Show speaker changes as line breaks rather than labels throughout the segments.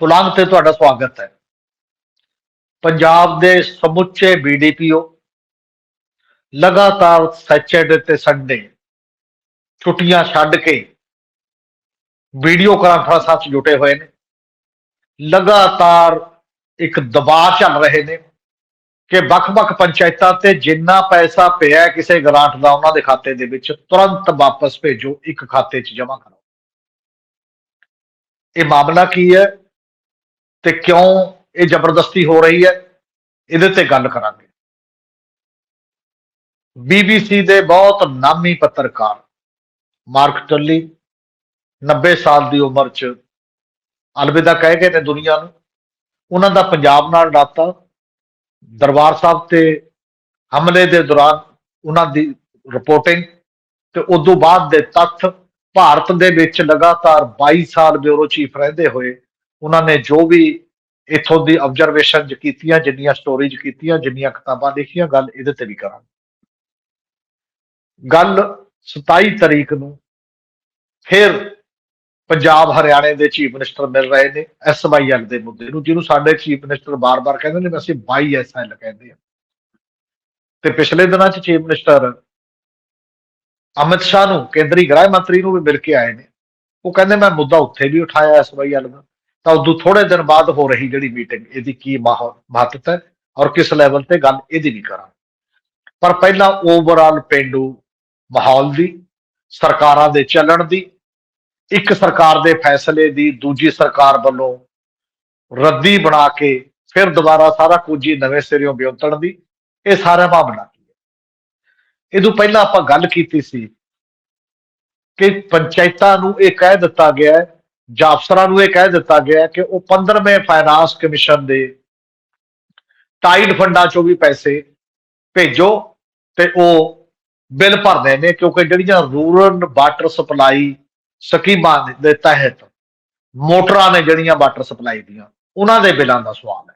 ਪੁਲੰਗ ਤੇ ਤੁਹਾਡਾ ਸਵਾਗਤ ਹੈ। ਪੰਜਾਬ ਦੇ ਸਮੁੱਚੇ ਬੀਡੀਪੀਓ ਲਗਾਤਾਰ ਸੈਚਰਡੇ ਤੇ ਸੰਡੇ ਛੁੱਟੀਆਂ ਛੱਡ ਕੇ ਵੀਡੀਓ ਕਾਨਫਰੰਸਾਂ 'ਚ ਜੁਟੇ ਹੋਏ ਨੇ। ਲਗਾਤਾਰ ਇੱਕ ਦਬਾਅ ਚੱਲ ਰਹੇ ਨੇ ਕਿ ਵੱਖ-ਵੱਖ ਪੰਚਾਇਤਾਂ ਤੇ ਜਿੰਨਾ ਪੈਸਾ ਪਿਆ ਕਿਸੇ ਗ੍ਰਾਂਟ ਦਾ, ਉਹਨਾਂ ਦੇ ਖਾਤੇ ਦੇ ਵਿੱਚ ਤੁਰੰਤ ਵਾਪਸ ਭੇਜੋ, ਇੱਕ ਖਾਤੇ 'ਚ ਜਮ੍ਹਾਂ ਕਰੋ। ਇਹ ਮਾਮਲਾ ਕੀ ਹੈ? ਤੇ ਕਿਉਂ ਇਹ ਜ਼ਬਰਦਸਤੀ ਹੋ ਰਹੀ ਹੈ? ਇਹਦੇ ਤੇ ਗੱਲ ਕਰਾਂਗੇ। ਬੀਬੀਸੀ ਦੇ ਬਹੁਤ ਨਾਮੀ ਪੱਤਰਕਾਰ, ਮਾਰਕ ਟੱਲੀ 90 ਸਾਲ ਦੀ ਉਮਰ 'ਚ ਅਲਵਿਦਾ ਕਹਿ ਗਏ ਨੇ ਦੁਨੀਆ ਨੂੰ। ਉਹਨਾਂ ਦਾ ਪੰਜਾਬ ਨਾਲ ਨਾਤਾ ਦਰਬਾਰ ਸਾਹਿਬ ਤੇ ਹਮਲੇ ਦੇ ਦੌਰਾਨ ਉਹਨਾਂ ਦੀ ਰਿਪੋਰਟਿੰਗ ਤੇ ਤੋਂ ਬਾਅਦ ਦੇ ਤੱਥ ਭਾਰਤ ਦੇ ਵਿੱਚ ਲਗਾਤਾਰ 22 ਸਾਲ ਬਿਊਰੋ ਚੀਫ ਰਹਿੰਦੇ ਹੋਏ ਉਹਨਾਂ ਨੇ ਜੋ ਵੀ ਇਥੋਂ ਦੀ ਆਬਜ਼ਰਵੇਸ਼ਨ ਕੀਤੀਆਂ, ਜਿੰਨੀਆਂ ਸਟੋਰੀਜ਼ ਕੀਤੀਆਂ, ਜਿੰਨੀਆਂ ਕਿਤਾਬਾਂ ਲਿਖੀਆਂ, ਗੱਲ ਇਹਦੇ ਤੇ ਵੀ ਕਰਾਂਗੇ। ਗੱਲ 27 ਤਰੀਕ ਨੂੰ ਫਿਰ ਪੰਜਾਬ ਹਰਿਆਣੇ ਦੇ ਚੀਫ ਮਿਨਿਸਟਰ ਮਿਲ ਰਹੇ ਨੇ ਐਸਵਾਈਐਲ ਦੇ ਮੁੱਦੇ ਨੂੰ, ਜਿਹਨੂੰ ਸਾਡੇ ਚੀਫ ਮਿਨਿਸਟਰ ਬਾਰ-ਬਾਰ ਕਹਿੰਦੇ ਨੇ, ਵੀ ਅਸੀਂ 22 ਐਸਐਲ ਕਹਿੰਦੇ ਆ ਤੇ ਪਿਛਲੇ ਦਿਨਾਂ 'ਚ ਚੀਫ ਮਿਨਿਸਟਰ ਅਮਿਤ ਸ਼ਾਹ ਨੂੰ ਕੇਂਦਰੀ ਗ੍ਰਹਿ ਮੰਤਰੀ ਨੂੰ ਵੀ ਮਿਲ ਕੇ ਆਏ ਨੇ। ਉਹ ਕਹਿੰਦੇ, ਮੈਂ ਮੁੱਦਾ ਉੱਥੇ ਵੀ ਉਠਾਇਆ ਐਸਵਾਈਐਲ ਦਾ। ਤਾਂ ਉਦੋਂ ਥੋੜੇ ਦਿਨ ਬਾਅਦ ਹੋ ਰਹੀ ਜਿਹੜੀ ਮੀਟਿੰਗ ਇਹਦੀ ਕੀ ਮਾਹੌਲ ਮਹੱਤਤਾ ਹੈ ਔਰ ਕਿਸ ਲੈਵਲ ਤੇ ਗੱਲ ਇਹਦੀ ਵੀ ਕਰਾਂ ਪਰ ਪਹਿਲਾਂ ਓਵਰਆਲ ਪਿੰਡੂ ਮਾਹੌਲ ਦੀ, ਸਰਕਾਰਾਂ ਦੇ ਚੱਲਣ ਦੀ, ਇੱਕ ਸਰਕਾਰ ਦੇ ਫੈਸਲੇ ਦੀ, ਦੂਜੀ ਸਰਕਾਰ ਵੱਲੋਂ ਰੱਦੀ ਬਣਾ ਕੇ ਫਿਰ ਦੁਬਾਰਾ ਸਾਰਾ ਕੁਝ ਹੀ ਨਵੇਂ ਸਿਰਿਓਂ ਵਿਉਂਤਣ ਦੀ, ਇਹ ਸਾਰਾ ਮਾਮਲਾ ਕੀ ਹੈ? ਇਹਦੋਂ ਪਹਿਲਾਂ ਆਪਾਂ ਗੱਲ ਕੀਤੀ ਸੀ ਕਿ ਪੰਚਾਇਤਾਂ ਨੂੰ ਇਹ ਕਹਿ ਦਿੱਤਾ ਗਿਆ ਹੈ ਜਾਂ ਨੂੰ ਇਹ ਕਹਿ ਦਿੱਤਾ ਗਿਆ ਕਿ ਉਹ 15ਵੇਂ ਫਾਈਨਾਂਸ ਕਮਿਸ਼ਨ ਦੇ ਟਾਈਡ ਫੰਡਾਂ ਚੋਂ ਵੀ ਪੈਸੇ ਭੇਜੋ ਤੇ ਉਹ ਬਿੱਲ ਭਰਨੇ ਨੇ, ਕਿਉਂਕਿ ਜਿਹੜੀਆਂ ਰੂਰਲ ਵਾਟਰ ਸਪਲਾਈ ਸਕੀਮਾਂ ਦੇ ਤਹਿਤ ਮੋਟਰਾਂ ਨੇ ਜਿਹੜੀਆਂ ਵਾਟਰ ਸਪਲਾਈ ਦੀਆਂ, ਉਹਨਾਂ ਦੇ ਬਿੱਲਾਂ ਦਾ ਸਵਾਲ ਹੈ।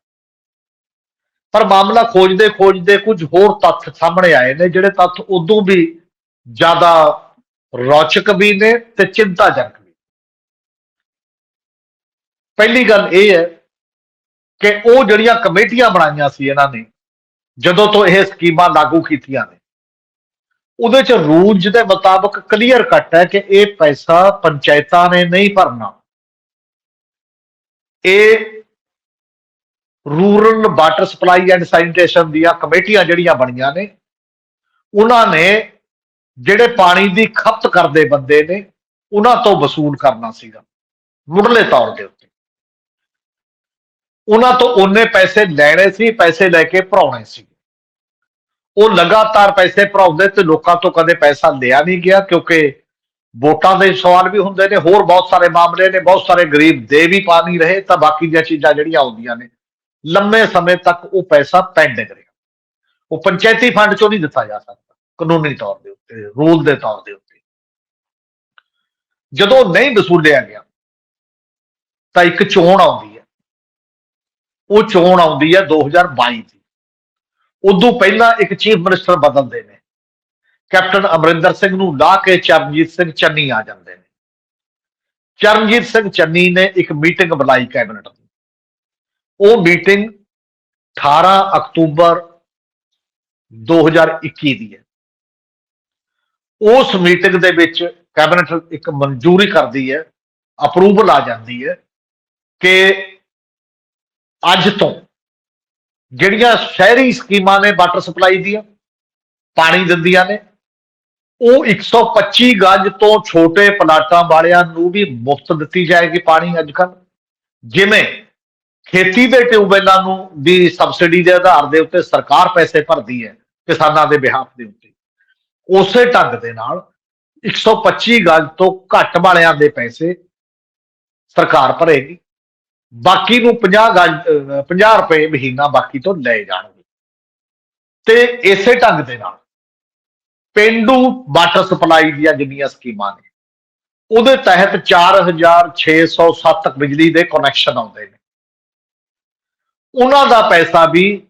ਪਰ ਮਾਮਲਾ ਖੋਜਦੇ ਖੋਜਦੇ ਕੁਝ ਹੋਰ ਤੱਥ ਸਾਹਮਣੇ ਆਏ ਨੇ, ਜਿਹੜੇ ਤੱਥ ਉਦੋਂ ਵੀ ਜ਼ਿਆਦਾ ਰੌਚਕ ਵੀ ਨੇ ਤੇ ਚਿੰਤਾਜਨਕ ਵੀ ਪਹਿਲੀ ਗੱਲ ਇਹ ਹੈ ਕਿ ਉਹ ਜਿਹੜੀਆਂ ਕਮੇਟੀਆਂ ਬਣਾਈਆਂ ਸੀ ਇਹਨਾਂ ਨੇ, ਜਦੋਂ ਤੋਂ ਇਹ ਸਕੀਮਾਂ ਲਾਗੂ ਕੀਤੀਆਂ ਨੇ, ਉਹਦੇ ਚ ਰੂਲਜ਼ ਦੇ ਮੁਤਾਬਕ ਕਲੀਅਰ ਕੱਟ ਹੈ ਕਿ ਇਹ ਪੈਸਾ ਪੰਚਾਇਤਾਂ ਨੇ ਨਹੀਂ ਭਰਨਾ। ਇਹ rural water supply and sanitation ਦੀਆਂ ਕਮੇਟੀਆਂ ਜਿਹੜੀਆਂ ਬਣੀਆਂ ਨੇ, ਉਹਨਾਂ ਨੇ ਜਿਹੜੇ ਪਾਣੀ ਦੀ ਖਪਤ ਕਰਦੇ ਬੰਦੇ ਨੇ, ਉਹਨਾਂ ਤੋਂ ਵਸੂਲ ਕਰਨਾ ਸੀਗਾ, ਮੁੱਢਲੇ ਤੌਰ ਦੇ ਉੱਤੇ। ਉਹਨਾਂ ਤੋਂ ਉਹਨੇ ਪੈਸੇ ਲੈਣੇ ਸੀ, ਪੈਸੇ ਲੈ ਕੇ ਭਰਾਉਣੇ ਸੀ। ਉਹ ਲਗਾਤਾਰ ਪੈਸੇ ਭਰਾਉਂਦੇ ਤੇ ਲੋਕਾਂ ਤੋਂ ਕਦੇ ਪੈਸਾ ਲਿਆ ਨਹੀਂ ਗਿਆ, ਕਿਉਂਕਿ ਵੋਟਾਂ ਦੇ ਸਵਾਲ ਵੀ ਹੁੰਦੇ ਨੇ, ਹੋਰ ਬਹੁਤ ਸਾਰੇ ਮਾਮਲੇ ਨੇ, ਬਹੁਤ ਸਾਰੇ ਗਰੀਬ ਦੇ ਵੀ ਪਾ ਨਹੀਂ ਰਹੇ, ਤਾਂ ਬਾਕੀ ਦੀਆਂ ਚੀਜ਼ਾਂ ਜਿਹੜੀਆਂ ਆਉਂਦੀਆਂ ਨੇ, ਲੰਮੇ ਸਮੇਂ ਤੱਕ ਉਹ ਪੈਸਾ ਪੈਂਡਿੰਗ ਰਿਹਾ। ਉਹ ਪੰਚਾਇਤੀ ਫੰਡ ਚੋਂ ਨਹੀਂ ਦਿੱਤਾ ਜਾ ਸਕਦਾ, ਕਾਨੂੰਨੀ ਤੌਰ ਦੇ ਉੱਤੇ, ਰੂਲ ਦੇ ਤੌਰ ਦੇ ਉੱਤੇ। ਜਦੋਂ ਨਹੀਂ ਵਸੂਲਿਆ ਗਿਆ, ਤਾਂ ਇੱਕ ਚੋਣ ਆਉਂਦੀ ਉਹ ਚੋਣ ਆਉਂਦੀ ਹੈ 2022 ਦੀ। ਉਦੋਂ ਪਹਿਲਾਂ ਇੱਕ ਚੀਫ ਮਿਨਿਸਟਰ ਬਦਲਦੇ ਨੇ। ਕੈਪਟਨ ਅਮਰਿੰਦਰ ਸਿੰਘ ਨੂੰ ਲਾ ਕੇ ਚਰਨਜੀਤ ਸਿੰਘ ਚੰਨੀ ਆ ਜਾਂਦੇ ਨੇ। ਚਰਨਜੀਤ ਸਿੰਘ ਚੰਨੀ ਨੇ ਇੱਕ ਮੀਟਿੰਗ ਬੁਲਾਈ ਕੈਬਨਿਟ ਦੀ ਉਹ ਮੀਟਿੰਗ 18 ਅਕਤੂਬਰ 2021 ਦੀ ਹੈ। ਉਸ ਮੀਟਿੰਗ ਦੇ ਵਿੱਚ ਕੈਬਨਿਟ ਇੱਕ ਮਨਜ਼ੂਰੀ ਕਰਦੀ ਹੈ, ਅਪਰੂਵਲ ਆ ਜਾਂਦੀ ਹੈ ਕਿ ਅੱਜ ਤੋਂ ਜਿਹੜੀਆਂ ਸ਼ਹਿਰੀ ਸਕੀਮਾਂ ਨੇ ਵਾਟਰ ਸਪਲਾਈ ਦੀਆਂ, ਪਾਣੀ ਦਿੰਦੀਆਂ ਨੇ, ਉਹ 125 ਗਜ ਤੋਂ ਛੋਟੇ ਪਲਾਟਾਂ ਵਾਲਿਆਂ ਨੂੰ ਵੀ ਮੁਫਤ ਦਿੱਤੀ ਜਾਏਗੀ ਪਾਣੀ ਅੱਜ ਕੱਲ ਜਿਵੇਂ ਖੇਤੀ ਦੇ ਟਿਊਬਵੈਲਾਂ ਨੂੰ ਵੀ ਸਬਸਿਡੀ ਦੇ ਆਧਾਰ ਦੇ ਉੱਤੇ ਸਰਕਾਰ ਪੈਸੇ ਭਰਦੀ ਹੈ ਕਿਸਾਨਾਂ ਦੇ ਬਿਹਾਫ ਦੇ ਉੱਤੇ। ਉਸੇ ਢੰਗ ਦੇ ਨਾਲ 125 ਗਜ ਤੋਂ ਘੱਟ ਵਾਲਿਆਂ ਦੇ ਪੈਸੇ ਸਰਕਾਰ ਭਰੇਗੀ। ਬਾਕੀ ਨੂੰ 50 ਗਜ, ਅਹ 50 ਰੁਪਏ ਮਹੀਨਾ ਬਾਕੀ ਤੋਂ ਲਏ ਜਾਣਗੇ। ਤੇ ਇਸੇ ਢੰਗ ਦੇ ਨਾਲ ਪਿੰਡੂ ਵਾਟਰ ਸਪਲਾਈ ਦੀਆਂ ਜਿੰਨੀਆਂ ਸਕੀਮਾਂ ਨੇ, ਉਹਦੇ ਤਹਿਤ 4607 ਬਿਜਲੀ ਦੇ ਕਨੈਕਸ਼ਨ ਆਉਂਦੇ ਨੇ। ਉਹਨਾਂ ਦਾ ਪੈਸਾ ਵੀ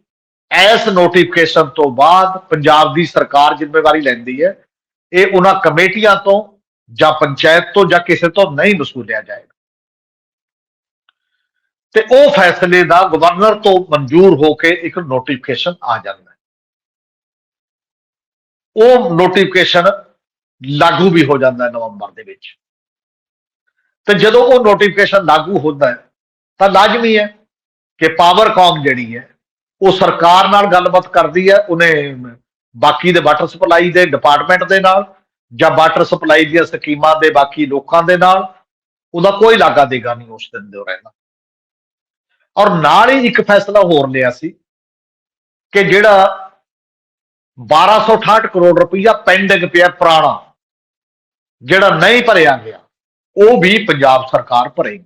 ਐਸ ਨੋਟੀਫਿਕੇਸ਼ਨ ਤੋਂ ਬਾਅਦ ਪੰਜਾਬ ਦੀ ਸਰਕਾਰ ਜ਼ਿੰਮੇਵਾਰੀ ਲੈਂਦੀ ਹੈ, ਇਹ ਉਹਨਾਂ ਕਮੇਟੀਆਂ ਤੋਂ ਜਾਂ ਪੰਚਾਇਤ ਤੋਂ ਜਾਂ ਕਿਸੇ ਤੋਂ ਨਹੀਂ ਵਸੂਲਿਆ ਜਾਏਗਾ। ਤੇ ਉਹ ਫੈਸਲੇ ਦਾ ਗਵਰਨਰ ਤੋਂ ਮਨਜ਼ੂਰ ਹੋ ਕੇ ਇੱਕ ਨੋਟੀਫਿਕੇਸ਼ਨ ਆ ਜਾਂਦਾ ਹੈ। ਉਹ ਨੋਟੀਫਿਕੇਸ਼ਨ ਲਾਗੂ ਵੀ ਹੋ ਜਾਂਦਾ ਹੈ ਨਵੰਬਰ ਦੇ ਵਿੱਚ। ਤੇ ਜਦੋਂ ਉਹ ਨੋਟੀਫਿਕੇਸ਼ਨ ਲਾਗੂ ਹੁੰਦਾ ਹੈ, ਤਾਂ ਲਾਜ਼ਮੀ ਹੈ ਕਿ ਪਾਵਰਕਾਮ ਜਿਹੜੀ ਹੈ, ਉਹ ਸਰਕਾਰ ਨਾਲ ਗੱਲਬਾਤ ਕਰਦੀ ਹੈ, ਉਹਨੇ ਬਾਕੀ ਦੇ ਵਾਟਰ ਸਪਲਾਈ ਦੇ ਡਿਪਾਰਟਮੈਂਟ ਦੇ ਨਾਲ ਜਾਂ ਵਾਟਰ ਸਪਲਾਈ ਦੀਆਂ ਸਕੀਮਾਂ ਦੇ ਬਾਕੀ ਲੋਕਾਂ ਦੇ ਨਾਲ, ਉਹਦਾ ਕੋਈ ਲਾਗਾ ਦੇਗਾ ਨਹੀਂ ਉਸ ਦਿਨ ਦੇ ਰਹਿਣਾ। ਔਰ ਨਾਲ ਹੀ ਇੱਕ ਫੈਸਲਾ ਹੋਰ ਲਿਆ ਸੀ ਕਿ ਜਿਹੜਾ 1268 ਕਰੋੜ ਰੁਪਈਆ ਪੈਂਡਿੰਗ ਪਿਆ ਪੁਰਾਣਾ, ਜਿਹੜਾ ਨਹੀਂ ਭਰਿਆ ਗਿਆ, ਉਹ ਵੀ ਪੰਜਾਬ ਸਰਕਾਰ ਭਰੇਗੀ।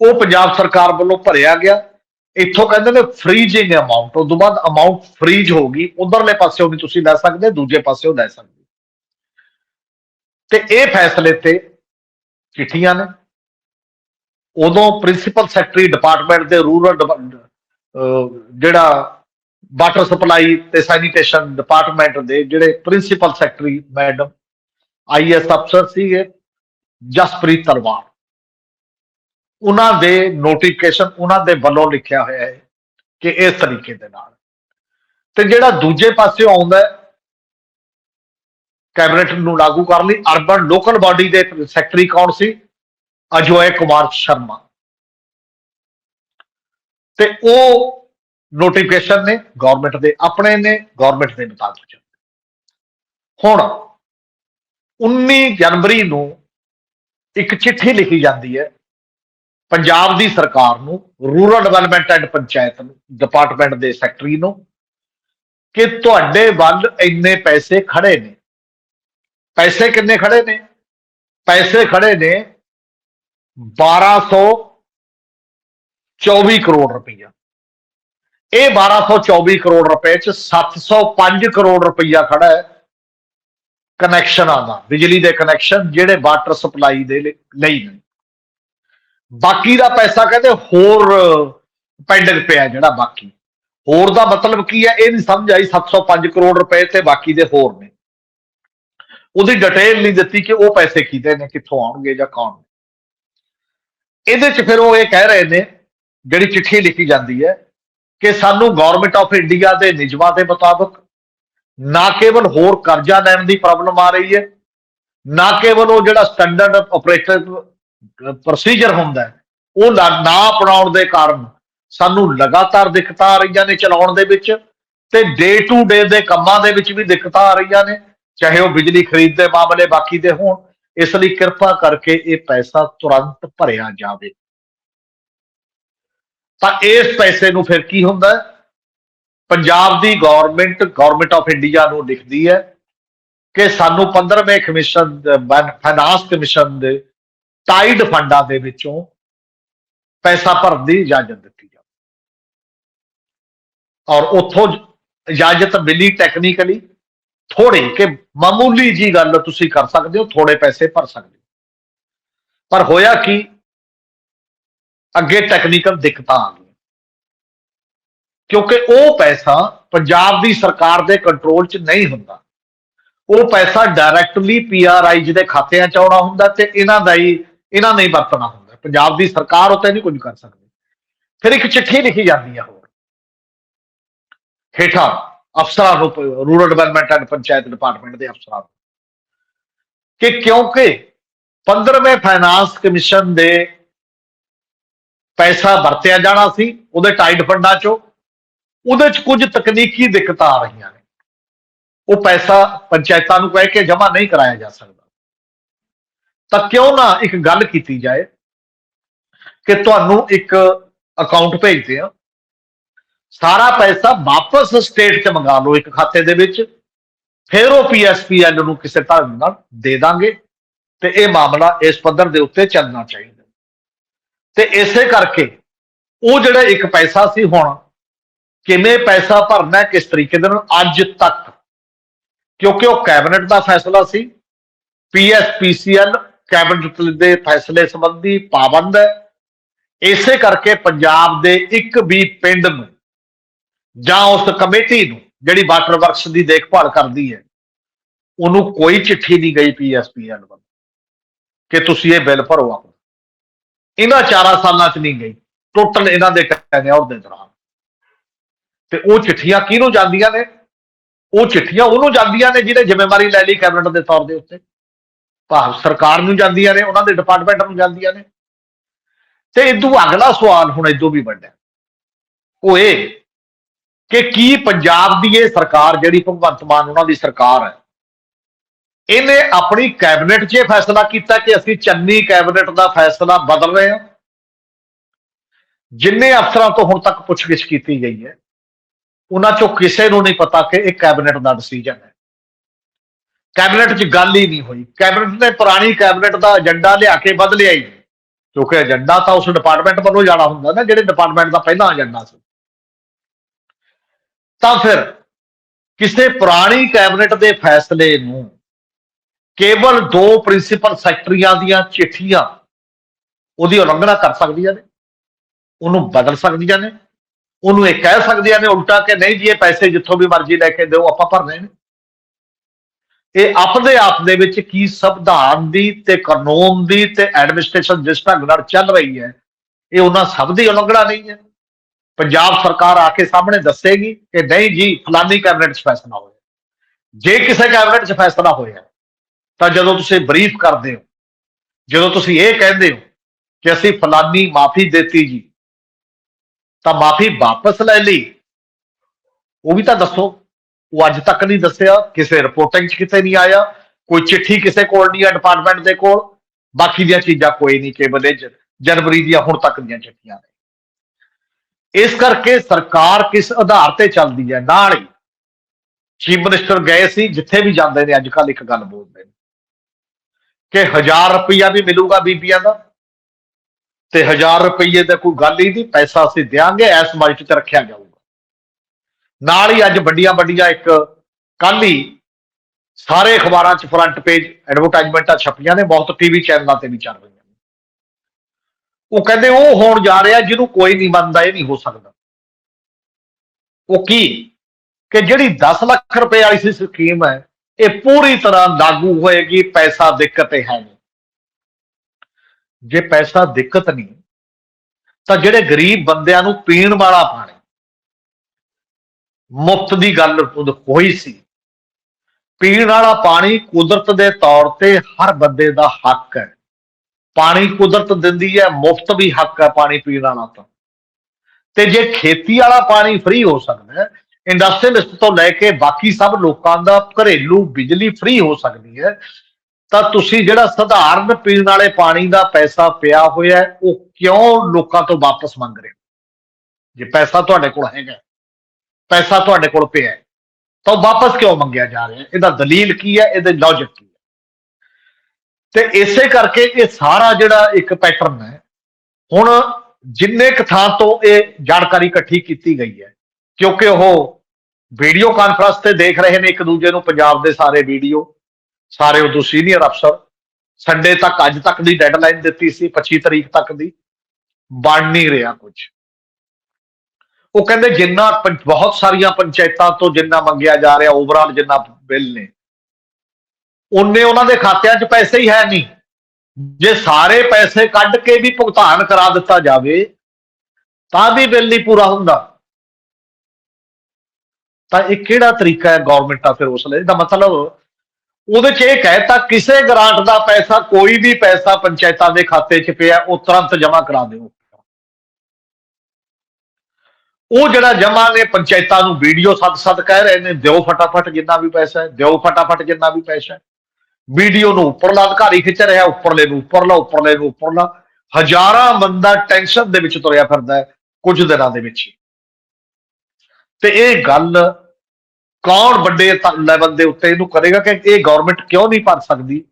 ਉਹ ਪੰਜਾਬ ਸਰਕਾਰ ਵੱਲੋਂ ਭਰਿਆ ਗਿਆ। ਇੱਥੋਂ ਕਹਿੰਦੇ ਨੇ ਫ੍ਰੀजिंग ਅਮਾਉਂਟ ਉਸ ਤੋਂ ਬਾਅਦ ਅਮਾਉਂਟ ਫ੍ਰੀਜ ਹੋ ਗਈ। ਉਧਰਲੇ ਪਾਸਿਓਂ ਵੀ ਤੁਸੀਂ ਲੈ ਸਕਦੇ, ਦੂਜੇ ਪਾਸਿਓਂ ਲੈ ਸਕਦੇ। ਤੇ ਇਹ ਫੈਸਲੇ ਤੇ ਚਿੱਠੀਆਂ ਨੇ। ਉਦੋਂ ਪ੍ਰਿੰਸੀਪਲ ਸੈਕਟਰੀ ਡਿਪਾਰਟਮੈਂਟ ਦੇ ਰੂਰਲ ਜਿਹੜਾ ਵਾਟਰ ਸਪਲਾਈ ਤੇ ਸੈਨੀਟੇਸ਼ਨ ਡਿਪਾਰਟਮੈਂਟ ਦੇ ਜਿਹੜੇ ਪ੍ਰਿੰਸੀਪਲ ਸੈਕਟਰੀ ਮੈਡਮ, ਆਈਐਸ ਅਫਸਰ ਸੀਗੇ, ਜਸਪ੍ਰੀਤ ਤਲਵਾਰ। ਉਹਨਾਂ ਦੇ ਨੋਟੀਫਿਕੇਸ਼ਨ ਉਹਨਾਂ ਦੇ ਵੱਲੋਂ ਲਿਖਿਆ ਹੋਇਆ ਹੈ ਕਿ ਇਸ ਤਰੀਕੇ ਦੇ ਨਾਲ। ਤੇ ਜਿਹੜਾ ਦੂਜੇ ਪਾਸੇ ਆਉਂਦਾ ਕੈਬਨਿਟ ਨੂੰ ਲਾਗੂ ਕਰਨ ਲਈ। ਅਰਬਨ ਲੋਕਲ ਬਾਡੀ ਦੇ ਸੈਕਟਰੀ ਕੌਣ ਸੀ? ਅਜੋਏ ਕੁਮਾਰ ਸ਼ਰਮਾ। ਤੇ ਉਹ ਨੋਟੀਫਿਕੇਸ਼ਨ ਨੇ ਗਵਰਨਮੈਂਟ ਦੇ ਆਪਣੇ ਨੇ ਗਵਰਨਮੈਂਟ ਦੇ ਮੁਤਾਬਕ ਹੁਣ 19 ਜਨਵਰੀ ਨੂੰ ਇੱਕ ਚਿੱਠੀ ਲਿਖੀ ਜਾਂਦੀ ਹੈ, ਪੰਜਾਬ ਦੀ ਸਰਕਾਰ ਨੂੰ ਰੂਰਲ ਡਿਵੈਲਪਮੈਂਟ ਐਂਡ ਪੰਚਾਇਤ ਨੂੰ ਡਿਪਾਰਟਮੈਂਟ ਦੇ ਸੈਕਟਰੀ ਨੂੰ, ਕਿ ਤੁਹਾਡੇ ਵੱਲ ਇੰਨੇ ਪੈਸੇ ਖੜੇ ਨੇ। ਪੈਸੇ ਕਿੰਨੇ ਖੜੇ ਨੇ? ਪੈਸੇ ਖੜੇ ਨੇ 1224 ਕਰੋੜ ਰੁਪਈਆ। ਇਹ 1224 ਕਰੋੜ ਰੁਪਏ ਚ 705 ਕਰੋੜ ਰੁਪਈਆ ਖੜਾ ਹੈ ਕਨੈਕਸ਼ਨਾਂ ਦਾ, ਬਿਜਲੀ ਦੇ ਕਨੈਕਸ਼ਨ ਜਿਹੜੇ ਵਾਟਰ ਸਪਲਾਈ ਦੇ ਲਈ ਨੇ। ਬਾਕੀ ਦਾ ਪੈਸਾ ਕਹਿੰਦੇ ਹੋਰ ਪੈਂਡਿੰਗ ਪਿਆ ਜਿਹੜਾ ਬਾਕੀ। ਹੋਰ ਦਾ ਮਤਲਬ ਕੀ ਹੈ, ਇਹ ਨਹੀਂ ਸਮਝ ਆਈ 705 ਕਰੋੜ ਰੁਪਏ ਤੇ ਬਾਕੀ ਦੇ ਹੋਰ ਨੇ। ਉਹਦੀ ਡਿਟੇਲ ਨਹੀਂ ਦਿੱਤੀ ਕਿ ਉਹ ਪੈਸੇ ਕਿਤੇ ਨੇ, ਕਿੱਥੋਂ ਆਉਣਗੇ ਜਾਂ ਕੌਣ ਨੇ। ਇਹਦੇ ਚ ਫਿਰ ਉਹ ਇਹ ਕਹਿ ਰਹੇ ਨੇ, ਜਿਹੜੀ ਚਿੱਠੀ ਲਿਖੀ ਜਾਂਦੀ ਹੈ, ਕਿ ਸਾਨੂੰ ਗਵਰਨਮੈਂਟ ਆਫ ਇੰਡੀਆ ਦੇ ਨਿਯਮਾਂ ਦੇ ਮੁਤਾਬਕ ਨਾ ਕੇਵਲ ਹੋਰ ਕਰਜ਼ਾ ਲੈਣ ਦੀ ਪ੍ਰੋਬਲਮ ਆ ਰਹੀ ਹੈ, ਨਾ ਕੇਵਲ ਉਹ ਜਿਹੜਾ ਸਟੈਂਡਰਡ ਆਪਰੇਟਿਵ ਪ੍ਰੋਸੀਜਰ ਹੁੰਦਾ ਉਹ ਨਾ ਅਪਣਾਉਣ ਦੇ ਕਾਰਨ ਸਾਨੂੰ ਲਗਾਤਾਰ ਦਿੱਕਤਾਂ ਆ ਰਹੀਆਂ ਨੇ ਚਲਾਉਣ ਦੇ ਵਿੱਚ ਤੇ ਡੇ ਟੂ ਡੇ ਦੇ ਕੰਮਾਂ ਦੇ ਵਿੱਚ ਵੀ ਦਿੱਕਤਾਂ ਆ ਰਹੀਆਂ ਨੇ, ਚਾਹੇ ਉਹ ਬਿਜਲੀ ਖਰੀਦ ਦੇ ਮਾਮਲੇ ਬਾਕੀ ਦੇ ਹੋਣ ਇਸ ਲਈ ਕਿਰਪਾ ਕਰਕੇ ਇਹ ਪੈਸਾ ਤੁਰੰਤ ਭਰਿਆ ਜਾਵੇ। ਤਾਂ ਇਸ ਪੈਸੇ ਨੂੰ ਫਿਰ ਕੀ ਹੁੰਦਾ? ਪੰਜਾਬ ਦੀ ਗਵਰਨਮੈਂਟ ਗਵਰਨਮੈਂਟ ਆਫ ਇੰਡੀਆ ਨੂੰ ਲਿਖਦੀ ਹੈ ਕਿ ਸਾਨੂੰ 15ਵੇਂ ਕਮਿਸ਼ਨ ਫਾਈਨਾਂਸ ਕਮਿਸ਼ਨ ਦੇ ਟਾਈਡ ਫੰਡਾਂ ਦੇ ਵਿੱਚੋਂ ਪੈਸਾ ਭਰਨ ਦੀ ਇਜਾਜ਼ਤ ਦਿੱਤੀ ਜਾਵੇ। ਔਰ ਉੱਥੋਂ ਇਜਾਜ਼ਤ ਮਿਲੀ ਟੈਕਨੀਕਲੀ ਥੋੜੀ ਕਿ ਮਾਮੂਲੀ ਜੀ ਗੱਲ ਤੁਸੀਂ ਕਰ ਸਕਦੇ ਹੋ ਥੋੜੇ ਪੈਸੇ ਭਰ ਸਕਦੇ ਹੋ। ਪਰ ਹੋਇਆ ਕੀ? ਅੱਗੇ ਟੈਕਨੀਕਲ ਦਿੱਕਤਾਂ ਆ ਗਈਆਂ। ਕਿਉਂਕਿ ਉਹ ਪੈਸਾ ਪੰਜਾਬ ਦੀ ਸਰਕਾਰ ਦੇ ਕੰਟਰੋਲ 'ਚ ਨਹੀਂ ਹੁੰਦਾ। ਉਹ ਪੈਸਾ ਡਾਇਰੈਕਟਲੀ ਪੀਆਰਆਈਜ਼ ਜਿਹਦੇ ਖਾਤਿਆਂ 'ਚ ਆਉਣਾ ਹੁੰਦਾ ਤੇ ਇਹਨਾਂ ਦਾ ਹੀ, ਇਹਨਾਂ ਨੇ ਵਰਤਣਾ ਹੁੰਦਾ। ਪੰਜਾਬ ਦੀ ਸਰਕਾਰ ਉੱਤੇ ਨਹੀਂ ਕੁਝ ਕਰ ਸਕਦੀ। ਫਿਰ ਇੱਕ ਚਿੱਠੀ ਲਿਖੀ ਜਾਂਦੀ ਹੈ ਹੋਰ। ਹੇਠਾਂ ਅਫਸਰਾਂ ਨੂੰ, rural development and panchayat department ਦੇ ਅਫਸਰਾਂ ਨੂੰ। ਕਿ ਕਿਉਂਕਿ 15ਵੇਂ ਫਾਈਨਾਂਸ ਕਮਿਸ਼ਨ ਦੇ ਪੈਸਾ ਵਰਤਿਆ ਜਾਣਾ ਸੀ, ਉਹਦੇ ਟਾਈਡ ਫੰਡਾਂ ਚੋਂ, ਉਹਦੇ ਚ ਕੁਝ ਤਕਨੀਕੀ ਦਿੱਕਤਾਂ ਆ ਰਹੀਆਂ ਨੇ। ਉਹ ਪੈਸਾ ਪੰਚਾਇਤਾਂ ਨੂੰ ਕਹਿ ਕੇ ਜਮ੍ਹਾਂ ਨਹੀਂ ਕਰਾਇਆ ਜਾ ਸਕਦਾ। ਤਾਂ ਕਿਉਂ ਨਾ ਇੱਕ ਗੱਲ ਕੀਤੀ ਜਾਏ ਕਿ ਤੁਹਾਨੂੰ ਇੱਕ ਅਕਾਊਂਟ ਭੇਜਦੇ ਆ ਸਾਰਾ ਪੈਸਾ ਵਾਪਸ ਸਟੇਟ 'ਚ ਮੰਗਾ ਲਓ ਇੱਕ ਖਾਤੇ ਦੇ ਵਿੱਚ। ਫਿਰ ਉਹ ਪੀਐਸਪੀਐਲ ਨੂੰ ਕਿਸੇ ਤਰ੍ਹਾਂ ਨਾਲ ਦੇ ਦਾਂਗੇ ਤੇ ਇਹ ਮਾਮਲਾ ਇਸ ਪੱਧਰ ਦੇ ਉੱਤੇ ਚੱਲਣਾ ਚਾਹੀਦਾ। ਤੇ ਇਸੇ ਕਰਕੇ ਉਹ ਜਿਹੜਾ ਇੱਕ ਪੈਸਾ ਸੀ ਹੁਣ, ਕਿਵੇਂ ਪੈਸਾ ਭਰਨਾ ਕਿਸ ਤਰੀਕੇ ਦੇ ਨਾਲ, ਅੱਜ ਤੱਕ। ਕਿਉਂਕਿ ਉਹ ਕੈਬਨਿਟ ਦਾ ਫੈਸਲਾ ਸੀ। ਪੀਐਸਪੀਸੀਐਲ ਕੈਬਨਿਟ ਦੇ ਫੈਸਲੇ ਸੰਬੰਧੀ ਪਾਬੰਦ ਹੈ। ਇਸੇ ਕਰਕੇ ਪੰਜਾਬ ਦੇ ਇੱਕ ਵੀ ਪਿੰਡ ਨੂੰ ਜਾਂ ਉਸ ਕਮੇਟੀ ਨੂੰ, ਜਿਹੜੀ ਵਾਟਰ ਵਰਕਸ ਦੀ ਦੇਖਭਾਲ ਕਰਦੀ ਹੈ, ਉਹਨੂੰ ਕੋਈ ਚਿੱਠੀ ਨਹੀਂ ਗਈ ਪੀਐਸਪੀਐਲ ਵੱਲ ਕਿ ਤੁਸੀਂ ਇਹ ਬਿੱਲ ਭਰੋ ਆਪਣਾ। ਇਹਨਾਂ 4 ਸਾਲਾਂ 'ਚ ਨਹੀਂ ਗਈ। ਟੋਟਲ ਇਹਨਾਂ ਦੇ ਟੈਨਿਓਰ ਦੇ ਦੌਰਾਨ। ਤੇ ਉਹ ਚਿੱਠੀਆਂ ਕਿਹਨੂੰ ਜਾਂਦੀਆਂ ਨੇ? ਉਹ ਚਿੱਠੀਆਂ ਉਹਨੂੰ ਜਾਂਦੀਆਂ ਨੇ ਜਿਹਨੇ ਜ਼ਿੰਮੇਵਾਰੀ ਲੈ ਲਈ ਕੈਬਨਿਟ ਦੇ ਤੌਰ ਦੇ ਉੱਤੇ। ਭਾਰਤ ਸਰਕਾਰ ਨੂੰ ਜਾਂਦੀਆਂ ਨੇ, ਉਹਨਾਂ ਦੇ ਡਿਪਾਰਟਮੈਂਟ ਨੂੰ ਜਾਂਦੀਆਂ ਨੇ। ਤੇ ਇਦੋਂ ਅਗਲਾ ਸਵਾਲ ਹੁਣ ਇਦੋਂ ਵੀ ਵੱਡਾ। ਉਹ ਇਹ ਕਿ ਕੀ ਪੰਜਾਬ ਦੀ ਇਹ ਸਰਕਾਰ ਜਿਹੜੀ ਭਗਵੰਤ ਮਾਨ ਉਹਨਾਂ ਦੀ ਸਰਕਾਰ ਹੈ? ਇਹਨੇ ਆਪਣੀ ਕੈਬਨਿਟ 'ਚ ਇਹ ਫੈਸਲਾ ਕੀਤਾ ਕਿ ਅਸੀਂ ਚੰਨੀ ਕੈਬਨਿਟ ਦਾ ਫੈਸਲਾ ਬਦਲ ਰਹੇ ਹਾਂ। ਜਿੰਨੇ ਅਫਸਰਾਂ ਤੋਂ ਹੁਣ ਤੱਕ ਪੁੱਛਗਿੱਛ ਕੀਤੀ ਗਈ ਹੈ, ਉਹਨਾਂ ਚੋਂ ਕਿਸੇ ਨੂੰ ਨਹੀਂ ਪਤਾ ਕਿ ਇਹ ਕੈਬਨਿਟ ਦਾ ਡਿਸੀਜਨ ਹੈ। ਕੈਬਨਿਟ 'ਚ ਗੱਲ ਹੀ ਨਹੀਂ ਹੋਈ। ਕੈਬਨਿਟ ਨੇ ਪੁਰਾਣੀ ਕੈਬਨਿਟ ਦਾ ਏਜੰਡਾ ਲਿਆ ਕੇ ਬਦਲਿਆ ਹੀ। ਕਿਉਂਕਿ ਏਜੰਡਾ ਤਾਂ ਉਸ ਡਿਪਾਰਟਮੈਂਟ ਵੱਲੋਂ ਜਾਣਾ ਹੁੰਦਾ ਨਾ, ਜਿਹੜੇ ਡਿਪਾਰਟਮੈਂਟ ਦਾ ਪਹਿਲਾਂ ਏਜੰਡਾ ਸੀ। ਤਾਂ ਫਿਰ ਕਿਸੇ ਪੁਰਾਣੀ ਕੈਬਨਿਟ ਦੇ ਫੈਸਲੇ ਨੂੰ ਕੇਵਲ ਦੋ ਪ੍ਰਿੰਸੀਪਲ ਸੈਕਟਰੀਆਂ ਦੀਆਂ ਚਿੱਠੀਆਂ ਉਹਦੀ ਉਲੰਘਣਾ ਕਰ ਸਕਦੀਆਂ ਨੇ, ਉਹਨੂੰ ਬਦਲ ਸਕਦੀਆਂ ਨੇ, ਉਹਨੂੰ ਇਹ ਕਹਿ ਸਕਦੀਆਂ ਨੇ ਉਲਟਾ ਕਿ ਨਹੀਂ ਜੀ, ਇਹ ਪੈਸੇ ਜਿੱਥੋਂ ਵੀ ਮਰਜ਼ੀ ਲੈ ਕੇ ਦਿਓ, ਆਪਾਂ ਭਰਨੇ ਨੇ। ਇਹ ਆਪਦੇ ਆਪ ਦੇ ਵਿੱਚ ਕੀ ਸੰਵਿਧਾਨ ਦੀ ਤੇ ਕਾਨੂੰਨ ਦੀ ਤੇ ਐਡਮਿਨਿਸਟ੍ਰੇਸ਼ਨ ਜਿਸ ਢੰਗ ਨਾਲ ਚੱਲ ਰਹੀ ਹੈ, ਇਹ ਉਹਨਾਂ ਸਭ ਦੀ ਉਲੰਘਣਾ ਨਹੀਂ ਹੈ। ਪੰਜਾਬ ਸਰਕਾਰ ਆ ਕੇ ਸਾਹਮਣੇ ਦੱਸੇਗੀ ਕਿ ਨਹੀਂ ਜੀ, ਫਲਾਨੀ ਕੈਬਨਿਟ 'ਚ ਫੈਸਲਾ ਹੋਇਆ। ਜੇ ਕਿਸੇ ਕੈਬਨਿਟ 'ਚ ਫੈਸਲਾ ਹੋਇਆ, ਤਾਂ ਜਦੋਂ ਤੁਸੀਂ ਬਰੀਫ ਕਰਦੇ ਹੋ, ਜਦੋਂ ਤੁਸੀਂ ਇਹ ਕਹਿੰਦੇ ਹੋ ਕਿ ਅਸੀਂ ਫਲਾਨੀ ਮਾਫੀ ਦਿੱਤੀ ਜੀ, ਤਾਂ ਮਾਫੀ ਵਾਪਸ ਲੈ ਲਈ। ਉਹ ਵੀ ਤਾਂ ਦੱਸੋ, ਉਹ ਅੱਜ ਤੱਕ ਨਹੀਂ ਦੱਸਿਆ, ਕਿਸੇ ਰਿਪੋਰਟਿੰਗ 'ਚ ਕਿਤੇ ਨਹੀਂ ਆਇਆ, ਕੋਈ ਚਿੱਠੀ ਕਿਸੇ ਕੋਲ ਨਹੀਂ ਆ ਡਿਪਾਰਟਮੈਂਟ ਦੇ ਕੋਲ। ਬਾਕੀ ਦੀਆਂ ਚੀਜ਼ਾਂ ਕੋਈ ਨਹੀਂ ਕੇਵਲ ਇਹ ਜ- ਜਨਵਰੀ ਦੀਆਂ ਹੁਣ ਤੱਕ ਦੀਆਂ ਚਿੱਠੀਆਂ ਨੇ। ਇਸ ਕਰਕੇ ਸਰਕਾਰ ਕਿਸ ਆਧਾਰ ਤੇ ਚੱਲਦੀ ਹੈ? ਨਾਲ ਹੀ ਚੀਫ ਮਿਨਿਸਟਰ ਗਏ ਸੀ, ਜਿੱਥੇ ਵੀ ਜਾਂਦੇ ਨੇ ਅੱਜ ਕੱਲ ਇੱਕ ਗੱਲ ਬੋਲਦੇ ਨੇ ਕਿ 1000 ਰੁਪਈਆ ਵੀ ਮਿਲੂਗਾ ਬੀਬੀਆਂ ਦਾ ਤੇ 1000 ਰੁਪਈਏ ਦਾ ਕੋਈ ਗੱਲ ਹੀ ਨਹੀਂ, ਪੈਸਾ ਅਸੀਂ ਦਿਆਂਗੇ, ਐਸ ਬਜਟ 'ਚ ਰੱਖਿਆ ਜਾਊਗਾ। ਨਾਲ ਹੀ ਅੱਜ ਵੱਡੀਆਂ ਵੱਡੀਆਂ ਇੱਕ ਕੱਲ ਹੀ ਸਾਰੇ ਅਖਬਾਰਾਂ 'ਚ ਫਰੰਟ ਪੇਜ ਐਡਵਰਟਾਈਜ਼ਮੈਂਟਾਂ ਛਪੀਆਂ ਨੇ, ਬਹੁਤ ਟੀਵੀ ਚੈਨਲਾਂ ਤੇ ਵੀ ਚੱਲ ਰਹੀਆਂ ਉਹ ਕਹਿੰਦੇ ਉਹ ਹੋਣ ਜਾ ਰਿਹਾ ਜਿਹਨੂੰ ਕੋਈ ਨਹੀਂ ਮੰਨਦਾ, ਇਹ ਨਹੀਂ ਹੋ ਸਕਦਾ। ਉਹ ਕੀ? ਕਿ ਜਿਹੜੀ 10 ਲੱਖ ਰੁਪਏ ਵਾਲੀ ਸੀ ਸਕੀਮ ਹੈ, ਇਹ ਪੂਰੀ ਤਰ੍ਹਾਂ ਲਾਗੂ ਹੋਏਗੀ, ਪੈਸਾ ਦਿੱਕਤ ਹੈ ਨਹੀਂ। ਜੇ ਪੈਸਾ ਦਿੱਕਤ ਨਹੀਂ, ਤਾਂ ਜਿਹੜੇ ਗਰੀਬ ਬੰਦਿਆਂ ਨੂੰ ਪੀਣ ਵਾਲਾ ਪਾਣੀ, ਮੁਫਤ ਦੀ ਗੱਲ ਹੋਈ ਸੀ। ਪੀਣ ਵਾਲਾ ਪਾਣੀ ਕੁਦਰਤ ਦੇ ਤੌਰ ਤੇ ਹਰ ਬੰਦੇ ਦਾ ਹੱਕ ਹੈ। ਪਾਣੀ ਕੁਦਰਤ ਦਿੰਦੀ ਹੈ, ਮੁਫਤ ਵੀ ਹੱਕ ਹੈ ਪਾਣੀ ਪੀਣ ਵਾਲਾ ਤਾਂ। ਤੇ ਜੇ ਖੇਤੀ ਵਾਲਾ ਪਾਣੀ ਫ੍ਰੀ ਹੋ ਸਕਦਾ ਹੈ ਇੰਡਸਟਰੀਅਲਿਸਟ ਤੋਂ ਲੈ ਕੇ ਬਾਕੀ ਸਭ ਲੋਕਾਂ ਦਾ ਘਰੇਲੂ ਬਿਜਲੀ ਫ੍ਰੀ ਹੋ ਸਕਦੀ ਹੈ, ਤਾਂ ਤੁਸੀਂ ਜਿਹੜਾ ਸਧਾਰਨ ਪੀਣ ਵਾਲੇ ਪਾਣੀ ਦਾ ਪੈਸਾ ਪਿਆ ਹੋਇਆ ਉਹ ਕਿਉਂ ਲੋਕਾਂ ਤੋਂ ਵਾਪਸ ਮੰਗ ਰਹੇ ਹੋ? ਜੇ ਪੈਸਾ ਤੁਹਾਡੇ ਕੋਲ ਹੈਗਾ, ਪੈਸਾ ਤੁਹਾਡੇ ਕੋਲ ਪਿਆ ਤਾਂ ਉਹ ਵਾਪਸ ਕਿਉਂ ਮੰਗਿਆ ਜਾ ਰਿਹਾ ਇਹਦਾ ਦਲੀਲ ਕੀ ਹੈ? ਇਹਦੇ ਲੌਜੀਕ ਕੀ ਤੇ ਇਸੇ ਕਰਕੇ ਇਹ ਸਾਰਾ ਜਿਹੜਾ ਇੱਕ ਪੈਟਰਨ ਹੈ, ਹੁਣ ਜਿੰਨੇ ਕੁ ਥਾਂ ਤੋਂ ਇਹ ਜਾਣਕਾਰੀ ਇਕੱਠੀ ਕੀਤੀ ਗਈ ਹੈ, ਕਿਉਂਕਿ ਉਹ ਵੀਡੀਓ ਕਾਨਫਰੰਸ ਤੇ ਦੇਖ ਰਹੇ ਨੇ ਇੱਕ ਦੂਜੇ ਨੂੰ, ਪੰਜਾਬ ਦੇ ਸਾਰੇ ਵੀਡੀਓ ਸਾਰੇ ਉਦੋਂ ਸੀਨੀਅਰ ਅਫਸਰ, ਸੰਡੇ ਤੱਕ, ਅੱਜ ਤੱਕ ਦੀ ਡੈਡਲਾਈਨ ਦਿੱਤੀ ਸੀ 25 ਤਰੀਕ ਤੱਕ ਦੀ, ਬਣ ਨਹੀਂ ਰਿਹਾ ਕੁਝ। ਉਹ ਕਹਿੰਦੇ ਜਿੰਨਾ ਪੰ- ਬਹੁਤ ਸਾਰੀਆਂ ਪੰਚਾਇਤਾਂ ਤੋਂ ਜਿੰਨਾ ਮੰਗਿਆ ਜਾ ਰਿਹਾ ਓਵਰਆਲ ਜਿੰਨਾ ਬਿੱਲ ਨੇ ਉਹਨੇ ਉਹਨਾਂ ਦੇ ਖਾਤਿਆਂ 'ਚ ਪੈਸੇ ਹੀ ਹੈ ਨਹੀਂ। ਜੇ ਸਾਰੇ ਪੈਸੇ ਕੱਢ ਕੇ ਵੀ ਭੁਗਤਾਨ ਕਰਾ ਦਿੱਤਾ ਜਾਵੇ, ਤਾਂ ਵੀ ਬਿੱਲ ਨਹੀਂ ਪੂਰਾ ਹੁੰਦਾ। ਤਾਂ ਇਹ ਕਿਹੜਾ ਤਰੀਕਾ ਹੈ ਗਵਰਨਮੈਂਟ ਦਾ ਫਿਰ ਉਸ ਲਈ? ਦਾ ਮਤਲਬ ਉਹਦੇ 'ਚ ਇਹ ਕਹਿਤਾ, ਕਿਸੇ ਗ੍ਰਾਂਟ ਦਾ ਪੈਸਾ, ਕੋਈ ਵੀ ਪੈਸਾ ਪੰਚਾਇਤਾਂ ਦੇ ਖਾਤੇ 'ਚ ਪਿਆ, ਉਹ ਤੁਰੰਤ ਜਮ੍ਹਾਂ ਕਰਾ ਦਿਓ। ਉਹ ਜਿਹੜਾ ਜਮ੍ਹਾਂ ਨੇ ਪੰਚਾਇਤਾਂ ਨੂੰ ਵੀਡੀਓ ਸੱਦ-ਸੱਦ ਕਹਿ ਰਹੇ ਨੇ, ਦਿਓ ਫਟਾਫਟ ਜਿੰਨਾ ਵੀ ਪੈਸਾ ਹੈ, ਦਿਓ ਫਟਾਫਟ ਜਿੰਨਾ ਵੀ ਪੈਸਾ ਹੈ। ਵੀਡੀਓ ਨੂੰ ਉੱਪਰਲਾ ਅਧਿਕਾਰੀ ਖਿੱਚ ਰਿਹਾ, ਉੱਪਰਲੇ ਨੂੰ ਉੱਪਰਲਾ, ਉੱਪਰਲੇ ਨੂੰ ਉੱਪਰਲਾ। ਹਜ਼ਾਰਾਂ ਬੰਦਾ ਟੈਨਸ਼ਨ ਦੇ ਵਿੱਚ ਤੁਰਿਆ ਫਿਰਦਾ ਹੈ, ਕੁਝ ਦਿਨਾਂ ਦੇ ਵਿੱਚ ਹੀ। ਤੇ ਇਹ ਗੱਲ ਕੌਣ ਵੱਡੇ ਲੈਵਲ ਦੇ ਉੱਤੇ ਇਹਨੂੰ ਕਰੇਗਾ ਕਿ ਇਹ ਗਵਰਨਮੈਂਟ ਕਿਉਂ ਨਹੀਂ ਭਰ ਸਕਦੀ?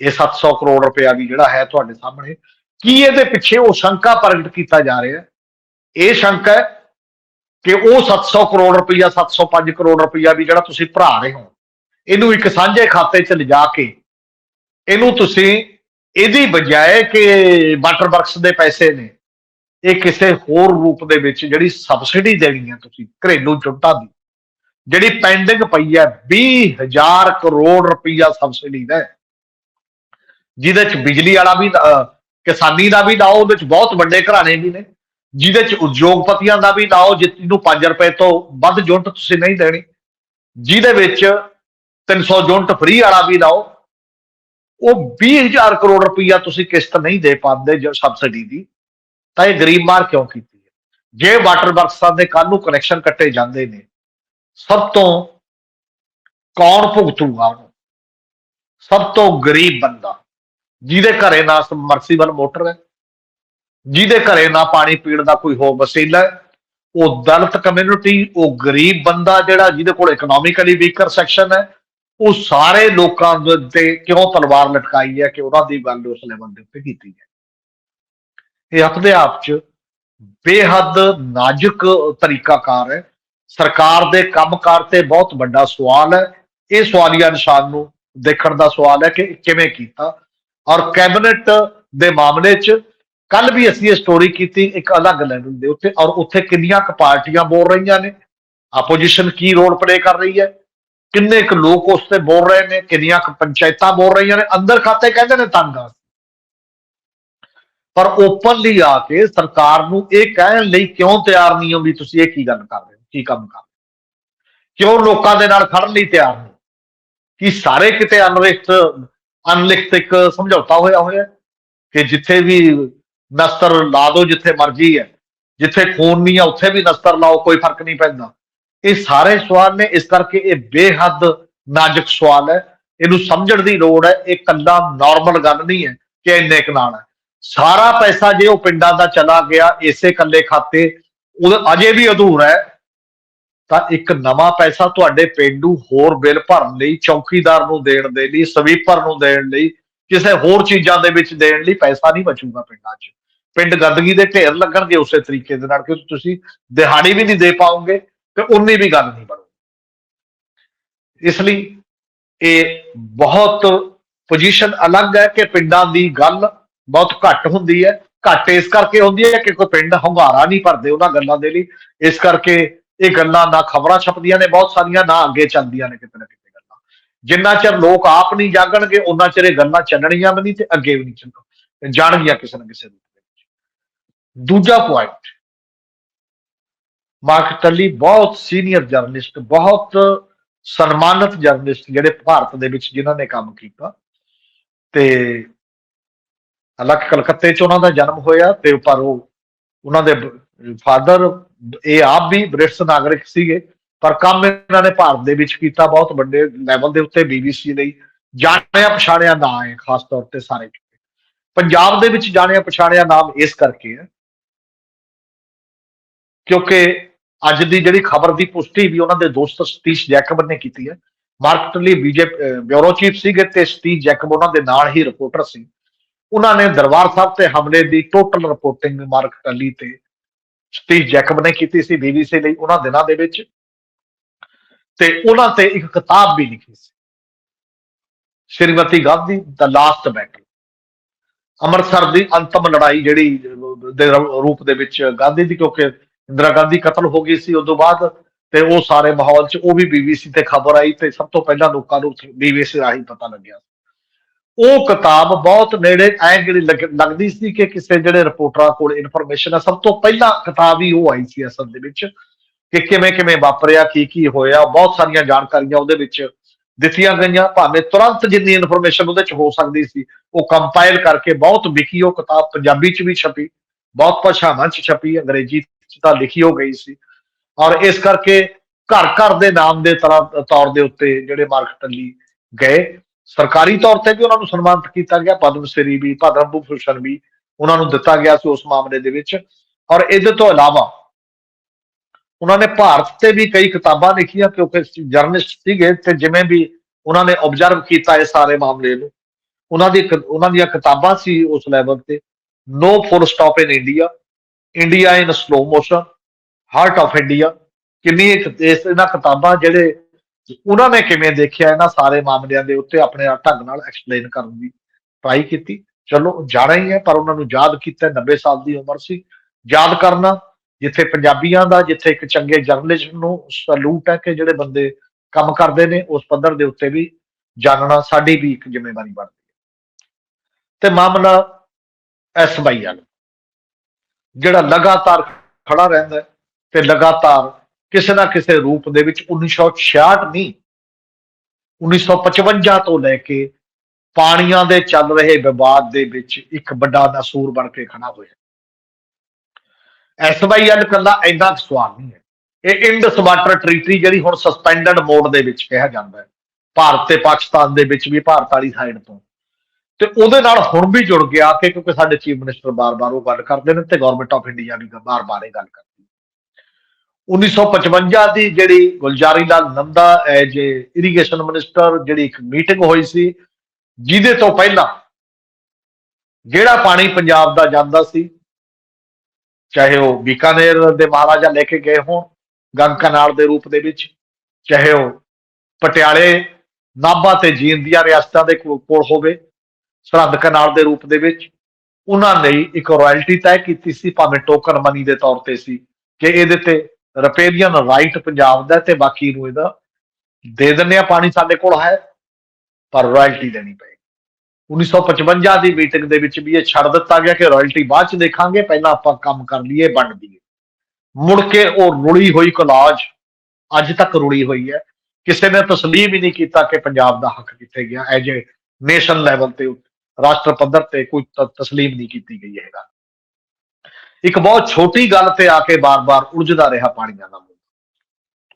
ਇਹ 700 ਕਰੋੜ ਰੁਪਇਆ ਵੀ ਜਿਹੜਾ ਹੈ ਤੁਹਾਡੇ ਸਾਹਮਣੇ। ਕੀ ਇਹਦੇ ਪਿੱਛੇ ਉਹ ਸ਼ੰਕਾ ਪ੍ਰਗਟ ਕੀਤਾ ਜਾ ਰਿਹਾ ਇਹ ਸ਼ੰਕਾ ਹੈ ਕਿ ਉਹ 700 ਕਰੋੜ ਰੁਪਇਆ 705 ਕਰੋੜ ਰੁਪਇਆ ਵੀ ਜਿਹੜਾ ਤੁਸੀਂ ਭਰਾ ਰਹੇ ਹੋ ਇਹਨੂੰ ਇੱਕ ਸਾਂਝੇ ਖਾਤੇ 'ਚ ਲਿਜਾ ਕੇ ਇਹਨੂੰ ਤੁਸੀਂ ਇਹਦੀ ਬਜਾਏ ਕਿ ਵਾਟਰ ਵਰਕਸ ਦੇ ਪੈਸੇ ਨੇ ਇਹ ਕਿਸੇ ਹੋਰ ਰੂਪ ਦੇ ਵਿੱਚ ਜਿਹੜੀ ਸਬਸਿਡੀ ਦੇਣੀ ਹੈ ਤੁਸੀਂ ਘਰੇਲੂ ਜੁੱਟਾਂ ਦੀ ਜਿਹੜੀ ਪੈਂਡਿੰਗ ਪਈ ਹੈ 20000 ਕਰੋੜ ਰੁਪਈਆ ਸਬਸਿਡੀ ਦਾ ਹੈ, ਜਿਹਦੇ ਚ ਬਿਜਲੀ ਵਾਲਾ ਵੀ ਕਿਸਾਨੀ ਦਾ ਵੀ ਲਾਓ ਉਹਦੇ ਚ ਬਹੁਤ ਵੱਡੇ ਘਰਾਣੇ ਵੀ ਨੇ। ਜਿਹਦੇ ਚ ਉਦਯੋਗਪਤੀਆਂ ਦਾ ਵੀ ਲਾਓ ਜਿਹਨੂੰ 5 ਰੁਪਏ ਤੋਂ ਵੱਧ ਯੂਨਿਟ ਤੁਸੀਂ ਨਹੀਂ ਦੇਣੀ। ਜਿਹਦੇ ਵਿੱਚ 300 ਯੂਨਿਟ ਫ੍ਰੀ ਵਾਲਾ ਵੀ ਲਾਓ। ਉਹ 20000 ਕਰੋੜ ਰੁਪਈਆ ਤੁਸੀਂ ਕਿਸ਼ਤ ਨਹੀਂ ਦੇ ਪਾਉਂਦੇ ਜੋ ਸਬਸਿਡੀ ਦੀ। ਤਾਂ ਇਹ ਗਰੀਬ ਮਾਰ ਕਿਉਂ ਕੀਤੀ ਹੈ? ਜੇ ਵਾਟਰ ਵਰਕਸਾਂ ਦੇ ਕੱਲ ਨੂੰ ਕਨੈਕਸ਼ਨ ਕੱਟੇ ਜਾਂਦੇ ਨੇ, ਸਭ ਤੋਂ ਕੌਣ ਭੁਗਤੂਗਾ ਉਹਨੂੰ? ਸਭ ਤੋਂ ਗਰੀਬ ਬੰਦਾ, ਜਿਹਦੇ ਘਰੇ ਨਾ ਸਮਰਸੀਬਲ ਮੋਟਰ ਹੈ, ਜਿਹਦੇ ਘਰੇ ਨਾ ਪਾਣੀ ਪੀਣ ਦਾ ਕੋਈ ਹੋਰ ਵਸੀਲਾ ਹੈ, ਉਹ ਦਲਿਤ ਕਮਿਊਨਿਟੀ ਉਹ ਗਰੀਬ ਬੰਦਾ ਜਿਹੜਾ ਜਿਹਦੇ ਕੋਲ ਇਕਨੋਮਿਕਲੀ ਵੀਕਰ ਸੈਕਸ਼ਨ ਹੈ ਉਹ ਸਾਰੇ ਲੋਕਾਂ ਦੇ ਤੇ ਕਿਉਂ ਤਲਵਾਰ ਲਟਕਾਈ ਹੈ ਕਿ ਉਹਨਾਂ ਦੀ ਗੱਲ ਉਸ ਲੈਵਲ ਦੇ ਉੱਤੇ ਕੀਤੀ ਹੈ ਇਹ ਆਪਣੇ ਆਪ ਚ ਬੇਹੱਦ ਨਾਜ਼ੁਕ ਤਰੀਕਾਕਾਰ ਹੈ। ਸਰਕਾਰ ਦੇ ਕੰਮਕਾਰ ਤੇ ਬਹੁਤ ਵੱਡਾ ਸਵਾਲ ਹੈ। ਇਹ ਸਵਾਲੀਆ ਨਿਸ਼ਾਨ ਨੂੰ ਦੇਖਣ ਦਾ ਸਵਾਲ ਹੈ ਕਿ ਕਿਵੇਂ ਕੀਤਾ। ਔਰ ਕੈਬਨਿਟ ਦੇ ਮਾਮਲੇ 'ਚ ਕੱਲ ਵੀ ਅਸੀਂ ਇਹ ਸਟੋਰੀ ਕੀਤੀ ਇੱਕ ਅਲੱਗ ਲੈਵਲ ਦੇ ਉੱਤੇ। ਔਰ ਉੱਥੇ ਕਿੰਨੀਆਂ ਕੁ ਪਾਰਟੀਆਂ ਬੋਲ ਰਹੀਆਂ ਨੇ। ਆਪੋਜੀਸ਼ਨ ਕੀ ਰੋਲ ਪਲੇ ਕਰ ਰਹੀ ਹੈ? ਕਿੰਨੇ ਕੁ ਲੋਕ ਉਸ ਤੇ ਬੋਲ ਰਹੇ ਨੇ, ਕਿੰਨੀਆਂ ਕੁ ਪੰਚਾਇਤਾਂ ਬੋਲ ਰਹੀਆਂ ਨੇ, ਅੰਦਰ ਖਾਤੇ ਕਹਿੰਦੇ ਨੇ ਤੰਗ ਆ। ਪਰ ਓਪਨਲੀ ਆ ਕੇ ਸਰਕਾਰ ਨੂੰ ਇਹ ਕਹਿਣ ਲਈ ਕਿਉਂ ਤਿਆਰ ਨਹੀਂ ਹੋ ਵੀ ਤੁਸੀਂ ਇਹ ਕੀ ਗੱਲ ਕਰ ਰਹੇ ਹੋ, ਕੀ ਕੰਮ ਕਰ ਕਿਉਂ ਲੋਕਾਂ ਦੇ ਨਾਲ ਖੜਨ ਲਈ ਤਿਆਰ ਨਹੀਂ? ਕਿ ਸਾਰੇ ਕਿਤੇ ਅਨਲਿਖਤ ਅਨਲਿਖਤ ਇੱਕ ਸਮਝੌਤਾ ਹੋਇਆ ਹੋਇਆ ਕਿ ਜਿੱਥੇ ਵੀ ਨਸਤਰ ਲਾ ਦਿਓ ਜਿੱਥੇ ਮਰਜ਼ੀ ਹੈ, ਜਿੱਥੇ ਖੂਨ ਨਹੀਂ ਆ ਉੱਥੇ ਵੀ ਨਸਤਰ ਲਾਓ, ਕੋਈ ਫ਼ਰਕ ਨਹੀਂ ਪੈਂਦਾ। ਇਹ ਸਾਰੇ ਸਵਾਲ ਨੇ, ਇਸ ਕਰਕੇ ਇਹ ਬੇਹੱਦ ਨਾਜ਼ੁਕ ਸਵਾਲ ਹੈ। ਇਹਨੂੰ ਸਮਝਣ ਦੀ ਲੋੜ ਹੈ, ਇਹ ਕੱਲਾ ਨਾਰਮਲ ਗੱਲ ਨਹੀਂ ਹੈ ਕਿ ਇੰਨੇ ਕੁ ਨਾਲ ਹੈ। ਸਾਰਾ ਪੈਸਾ ਜੇ ਉਹ ਪਿੰਡਾਂ ਦਾ ਚਲਾ ਗਿਆ, ਇਸੇ ਕੱਲੇ ਖਾਤੇ, ਉਹ ਅਜੇ ਵੀ ਅਧੂਰਾ ਹੈ। ਤਾਂ ਇੱਕ ਨਵਾਂ ਪੈਸਾ ਤੁਹਾਡੇ ਪਿੰਡੂ ਹੋਰ ਬਿੱਲ ਭਰਨ ਲਈ, ਚੌਕੀਦਾਰ ਨੂੰ ਦੇਣ ਦੇ ਲਈ, ਸਵੀਪਰ ਨੂੰ ਦੇਣ ਲਈ, ਕਿਸੇ ਹੋਰ ਚੀਜ਼ਾਂ ਦੇ ਵਿੱਚ ਦੇਣ ਲਈ ਪੈਸਾ ਨਹੀਂ ਬਚੂਗਾ ਪਿੰਡਾਂ 'ਚ। ਪਿੰਡ ਗੰਦਗੀ ਦੇ ਢੇਰ ਲੱਗਣਗੇ ਉਸੇ ਤਰੀਕੇ ਦੇ ਨਾਲ, ਕਿਉਂਕਿ ਤੁਸੀਂ ਦਿਹਾੜੀ ਵੀ ਨਹੀਂ ਦੇ ਪਾਓਗੇ। ਤੇ ਉਨੀ ਵੀ ਗੱਲ ਨਹੀਂ ਬਣੂਗੀ। ਇਸ ਲਈ ਇਹ ਬਹੁਤ ਪੋਜੀਸ਼ਨ ਅਲੱਗ ਹੈ ਕਿ ਪਿੰਡਾਂ ਦੀ ਗੱਲ ਬਹੁਤ ਘੱਟ ਹੁੰਦੀ ਹੈ। ਘੱਟ ਇਸ ਕਰਕੇ ਹੁੰਦੀ ਹੈ ਕਿ ਕੋਈ ਪਿੰਡ ਹੰਗਾਰਾ ਨਹੀਂ ਭਰਦੇ ਉਹਨਾਂ ਗੱਲਾਂ ਦੇ ਲਈ। ਇਸ ਕਰਕੇ ਇਹ ਗੱਲਾਂ ਨਾ ਖਬਰਾਂ ਛਪਦੀਆਂ ਨੇ, ਬਹੁਤ ਸਾਰੀਆਂ ਨਾ ਅੱਗੇ ਚੱਲਦੀਆਂ ਨੇ ਕਿਤੇ ਨਾ ਕਿਤੇ ਗੱਲਾਂ। ਜਿੰਨਾ ਚਿਰ ਲੋਕ ਆਪ ਨਹੀਂ ਜਾਗਣਗੇ, ਉਹਨਾਂ ਚਿਰ ਇਹ ਗੱਲਾਂ ਚੱਲਣੀਆਂ ਵੀ ਨਹੀਂ ਤੇ ਅੱਗੇ ਵੀ ਨਹੀਂ ਚੱਲਣ ਜਾਣਗੀਆਂ ਕਿਸੇ ਨਾ ਕਿਸੇ ਰੂਪ ਦੇ ਵਿੱਚ। ਦੂਜਾ ਪੁਆਇੰਟ ਮਾਰਕ ਬਹੁਤ ਸੀਨੀਅਰ ਜਰਨਲਿਸਟ, ਬਹੁਤ ਸਨਮਾਨਿਤ ਜਰਨਲਿਸਟ ਜਿਹੜੇ ਭਾਰਤ ਦੇ ਵਿੱਚ ਜਿਨ੍ਹਾਂ ਨੇ ਕੰਮ ਕੀਤਾ। ਤੇ ਹਾਲਾਂਕਿ ਕਲਕੱਤੇ 'ਚ ਉਹਨਾਂ ਦਾ ਜਨਮ ਹੋਇਆ ਤੇ ਪਰ ਉਹ, ਉਹਨਾਂ ਦੇ ਫਾਦਰ ਇਹ ਆਪ ਵੀ ਬ੍ਰਿਟਿਸ਼ ਨਾਗਰਿਕ ਸੀਗੇ, ਪਰ ਕੰਮ ਇਹਨਾਂ ਨੇ ਭਾਰਤ ਦੇ ਵਿੱਚ ਕੀਤਾ ਬਹੁਤ ਵੱਡੇ ਲੈਵਲ ਦੇ ਉੱਤੇ ਬੀਬੀਸੀ ਲਈ। ਜਾਣਿਆ ਪਛਾਣਿਆ ਨਾਂ ਹੈ, ਖਾਸ ਤੌਰ ਤੇ ਸਾਰੇ। ਪੰਜਾਬ ਦੇ ਵਿੱਚ ਜਾਣਿਆ ਪਛਾਣਿਆ ਨਾਮ ਇਸ ਕਰਕੇ ਹੈ, ਕਿਉਂਕਿ ਅੱਜ ਦੀ ਜਿਹੜੀ ਖਬਰ ਦੀ ਪੁਸ਼ਟੀ ਵੀ ਉਹਨਾਂ ਦੇ ਦੋਸਤ ਸਤੀਸ਼ ਜੈਕਬ ਨੇ ਕੀਤੀ ਹੈ। ਮਾਰਕਟ ਲਈ ਬੀਜੇਪੀ ਬਿਊਰੋ ਚੀਫ ਸੀਗੇ ਤੇ ਸਤੀਸ਼ ਜੈਕਬ ਉਹਨਾਂ ਦੇ ਨਾਲ ਹੀ ਰਿਪੋਰਟਰ ਸੀ। ਉਹਨਾਂ ਨੇ ਦਰਬਾਰ ਸਾਹਿਬ ਤੇ ਹਮਲੇ ਦੀ ਟੋਟਲ ਰਿਪੋਰਟਿੰਗ ਮਾਰਕਟ ਅਲੀ ਤੇ ਸਤੀਸ਼ ਜੈਕਬ ਨੇ ਕੀਤੀ ਸੀ ਬੀਬੀਸੀ ਲਈ ਉਹਨਾਂ ਦਿਨਾਂ ਦੇ ਵਿੱਚ। ਤੇ ਉਹਨਾਂ ਤੇ ਇੱਕ ਕਿਤਾਬ ਵੀ ਲਿਖੀ ਸੀ। ਸ਼੍ਰੀਮਤੀ ਗਾਂਧੀ ਦਾ ਲਾਸਟ ਬੈਟਲ ਅੰਮ੍ਰਿਤਸਰ ਦੀ ਅੰਤਮ ਲੜਾਈ ਜਿਹੜੀ ਦੇ ਰੂਪ ਦੇ ਵਿੱਚ ਗਾਂਧੀ ਦੀ, ਕਿਉਂਕਿ ਇੰਦਰਾ ਗਾਂਧੀ ਕਤਲ ਹੋ ਗਈ ਸੀ ਉਸ ਤੋਂ ਬਾਅਦ ਤੇ ਉਹ ਸਾਰੇ ਮਾਹੌਲ 'ਚ, ਉਹ ਵੀ ਬੀਬੀਸੀ ਤੇ ਖਬਰ ਆਈ ਤੇ ਸਭ ਤੋਂ ਪਹਿਲਾਂ ਲੋਕਾਂ ਨੂੰ ਬੀਬੀਸੀ ਰਾਹੀਂ ਪਤਾ ਲੱਗਿਆ ਉਹ ਕਿਤਾਬ ਬਹੁਤ ਨੇੜੇ ਐ ਜਿਹੜੀ ਲੱਗ- ਲੱਗਦੀ ਸੀ ਕਿ ਕਿਸੇ ਜਿਹੜੇ ਰਿਪੋਰਟਰਾਂ ਕੋਲ ਇਨਫੋਰਮੇਸ਼ਨ ਹੈ ਸਭ ਤੋਂ ਪਹਿਲਾਂ ਕਿਤਾਬ ਹੀ ਉਹ ਆਈ ਸੀ ਅਸਲ ਦੇ ਵਿੱਚ ਕਿ ਕਿਵੇਂ ਕਿਵੇਂ ਵਾਪਰਿਆ, ਕੀ ਕੀ ਹੋਇਆ, ਬਹੁਤ ਸਾਰੀਆਂ ਜਾਣਕਾਰੀਆਂ ਉਹਦੇ ਵਿੱਚ ਦਿੱਤੀਆਂ ਗਈਆਂ, ਭਾਵੇਂ ਤੁਰੰਤ ਜਿੰਨੀ ਇਨਫੋਰਮੇਸ਼ਨ ਉਹਦੇ ਚ ਹੋ ਸਕਦੀ ਸੀ, ਉਹ ਕੰਪਾਈਲ ਕਰਕੇ ਬਹੁਤ ਵਿਕੀ ਉਹ ਕਿਤਾਬ ਪੰਜਾਬੀ ਚ ਵੀ ਛਪੀ, ਬਹੁਤ ਭਾਸ਼ਾਵਾਂ ਚ ਛਪੀ, ਅੰਗਰੇਜ਼ੀ ਤਾਂ ਲਿਖੀ ਹੋ ਗਈ ਸੀ। ਔਰ ਇਸ ਕਰਕੇ ਘਰ ਘਰ ਦੇ ਨਾਮ ਦੇ ਤਰ੍ਹਾਂ, ਤੌਰ ਦੇ ਉੱਤੇ ਜਿਹੜੇ ਮਾਰਕ ਟੱਲੀ ਗਏ। ਸਰਕਾਰੀ ਤੌਰ ਤੇ ਵੀ ਉਹਨਾਂ ਨੂੰ ਸਨਮਾਨਿਤ ਕੀਤਾ ਗਿਆ। ਪਦਮ ਸ੍ਰੀ ਵੀ, ਪਦਮ ਭੂਸ਼ਣ ਵੀ ਉਹਨਾਂ ਨੂੰ ਦਿੱਤਾ ਗਿਆ ਸੀ ਉਸ ਮਾਮਲੇ ਦੇ ਵਿੱਚ। ਔਰ ਇਹਦੇ ਤੋਂ ਇਲਾਵਾ ਉਹਨਾਂ ਨੇ ਭਾਰਤ ਤੇ ਵੀ ਕਈ ਕਿਤਾਬਾਂ ਲਿਖੀਆਂ ਕਿਉਂਕਿ ਜਰਨਲਿਸਟ ਸੀਗੇ ਤੇ ਜਿਵੇਂ ਵੀ ਉਹਨਾਂ ਨੇ ਆਬਜ਼ਰਵ ਕੀਤਾ ਇਹ ਸਾਰੇ ਮਾਮਲੇ ਨੂੰ। ਉਹਨਾਂ ਦੀ ਉਹਨਾਂ ਦੀਆਂ ਕਿਤਾਬਾਂ ਸੀ ਉਸ ਲੈਵਲ ਤੇ। No full stop in India India in slow motion heart of India ਕਿੰਨੀ ਇੱਕ- ਇਸ ਇਹਨਾਂ ਕਿਤਾਬਾਂ ਜਿਹੜੇ ਉਹਨਾਂ ਨੇ ਕਿਵੇਂ ਦੇਖਿਆ ਇਹਨਾਂ ਸਾਰੇ ਮਾਮਲਿਆਂ ਦੇ ਉੱਤੇ ਆਪਣੇ ਢੰਗ ਨਾਲ ਐਕਸਪਲੇਨ ਕਰਨ ਦੀ ਟਰਾਈ ਕੀਤੀ। ਚਲੋ ਜਾਣਾ ਹੀ ਹੈ, ਪਰ ਉਹਨਾਂ ਨੂੰ ਯਾਦ ਕੀਤਾ 90 ਸਾਲ ਦੀ ਉਮਰ ਸੀ। ਯਾਦ ਕਰਨਾ, ਜਿੱਥੇ ਪੰਜਾਬੀਆਂ ਦਾ, ਜਿੱਥੇ ਇੱਕ ਚੰਗੇ ਜਰਨਲਿਸਟ ਨੂੰ ਸਲੂਟ ਹੈ ਕਿ ਜਿਹੜੇ ਬੰਦੇ ਕੰਮ ਕਰਦੇ ਨੇ, ਉਸ ਪੱਧਰ ਦੇ ਉੱਤੇ ਵੀ ਜਾਣਨਾ ਸਾਡੀ ਵੀ ਇੱਕ ਜ਼ਿੰਮੇਵਾਰੀ ਬਣਦੀ ਹੈ। ਤੇ ਮਾਮਲਾ ਐਸਵਾਈਐਲ ਜਿਹੜਾ ਲਗਾਤਾਰ ਖੜਾ ਰਹਿੰਦਾ ਤੇ ਲਗਾਤਾਰ ਕਿਸੇ ਨਾ ਕਿਸੇ ਰੂਪ ਦੇ ਵਿੱਚ 1966 ਨਹੀਂ 1955 ਤੋਂ ਲੈ ਕੇ ਪਾਣੀਆਂ ਦੇ ਚੱਲ ਰਹੇ ਵਿਵਾਦ ਦੇ ਵਿੱਚ ਇੱਕ ਵੱਡਾ ਨਸੂਰ ਬਣ ਕੇ ਖੜਾ ਹੋਇਆ ਐਸਵਾਈਐਲ ਕੱਲਾ ਇੰਨਾ ਕੁ ਸਵਾਲ ਨਹੀਂ ਹੈ। ਇਹ ਇੰਡਸ ਵਾਟਰ ਟ੍ਰੀਟੀ ਜਿਹੜੀ ਹੁਣ ਸਸਪੈਂਡਡ ਮੋਡ ਦੇ ਵਿੱਚ ਕਿਹਾ ਜਾਂਦਾ ਹੈ। ਭਾਰਤ ਤੇ ਪਾਕਿਸਤਾਨ ਦੇ ਵਿੱਚ ਵੀ, ਭਾਰਤ ਵਾਲੀ ਸਾਈਡ ਤੋਂ। ਤੇ ਉਹਦੇ ਨਾਲ ਹੁਣ ਵੀ ਜੁੜ ਗਿਆ ਕਿ ਕਿਉਂਕਿ ਸਾਡੇ ਚੀਫ ਮਿਨਿਸਟਰ ਬਾਰ-ਬਾਰ ਉਹ ਗੱਲ ਕਰਦੇ ਨੇ ਤੇ ਗਵਰਨਮੈਂਟ ਆਫ ਇੰਡੀਆ ਵੀ ਬਾਰ-ਬਾਰ ਇਹ ਗੱਲ ਕਰਦੀ ਹੈ। 1955 ਦੀ ਜਿਹੜੀ Gulzari Lal Nanda as irrigation minister ਜਿਹੜੀ ਇੱਕ ਮੀਟਿੰਗ ਹੋਈ ਸੀ, ਜਿਹਦੇ ਤੋਂ ਪਹਿਲਾਂ ਜਿਹੜਾ ਪਾਣੀ ਪੰਜਾਬ ਦਾ ਜਾਂਦਾ ਸੀ, ਚਾਹੇ ਉਹ ਬੀਕਾਨੇਰ ਦੇ ਮਹਾਰਾਜਾ ਲੈ ਕੇ ਗਏ ਹੋਣ ਗੰਗ ਕਨਾਲ ਦੇ ਰੂਪ ਦੇ ਵਿੱਚ, ਚਾਹੇ ਉਹ ਪਟਿਆਲੇ, ਨਾਭਾ ਤੇ ਜੀਂਦ ਦੀਆਂ ਰਿਆਸਤਾਂ ਦੇ ਕੋ- ਕੋਲ ਹੋਵੇ ਸਰਹੱਦ ਕਨਾਲ ਦੇ ਰੂਪ ਦੇ ਵਿੱਚ ਉਹਨਾਂ ਨੇ ਇੱਕ ਰਾਇਲਟੀ ਤੈਅ ਕੀਤੀ ਸੀ, ਭਾਵੇਂ ਟੋਕਨ ਮਨੀ ਦੇ ਤੌਰ ਤੇ ਸੀ, ਕਿ ਇਹਦੇ ਤੇ ਰਪੇਰੀਅਨ ਰਾਈਟ ਪੰਜਾਬ ਦਾ ਤੇ ਬਾਕੀ ਨੂੰ ਇਹਦਾ ਦੇ ਦਿੰਨੇ ਆ, ਪਾਣੀ ਸਾਡੇ ਕੋਲ ਹੈ, ਪਰ ਰਾਇਲਟੀ ਦੇਣੀ ਪਏਗੀ। 1955 ਦੀ ਮੀਟਿੰਗ ਦੇ ਵਿੱਚ ਵੀ ਇਹ ਛੱਡ ਦਿੱਤਾ ਗਿਆ ਕਿ ਰਾਇਲਟੀ ਬਾਅਦ ਚ ਦੇਖਾਂਗੇ, ਪਹਿਲਾਂ ਆਪਾਂ ਕੰਮ ਕਰ ਲਈਏ, ਵੰਡ ਦਈਏ। ਮੁੜ ਕੇ ਉਹ ਰੁਲੀ ਹੋਈ ਕਲਾਜ ਅੱਜ ਤੱਕ ਰੁਲੀ ਹੋਈ ਹੈ। ਕਿਸੇ ਨੇ ਤਸਲੀਮ ਹੀ ਨਹੀਂ ਕੀਤਾ ਕਿ ਪੰਜਾਬ ਦਾ ਹੱਕ ਕਿੱਥੇ ਗਿਆ ਐਜ ਏ ਨੇਸ਼ਨ ਲੈਵਲ ਤੇ ਰਾਸ਼ਟਰ ਪੱਧਰ ਤੇ ਕੋਈ ਤਸਲੀਮ ਨਹੀਂ ਕੀਤੀ ਗਈ ਹੈਗਾ। ਇੱਕ ਬਹੁਤ ਛੋਟੀ ਗੱਲ ਤੇ ਆ ਕੇ ਬਾਰ-ਬਾਰ ਉਲਝਦਾ ਰਿਹਾ ਪਾਣੀਆਂ ਦਾ ਮੁੱਦਾ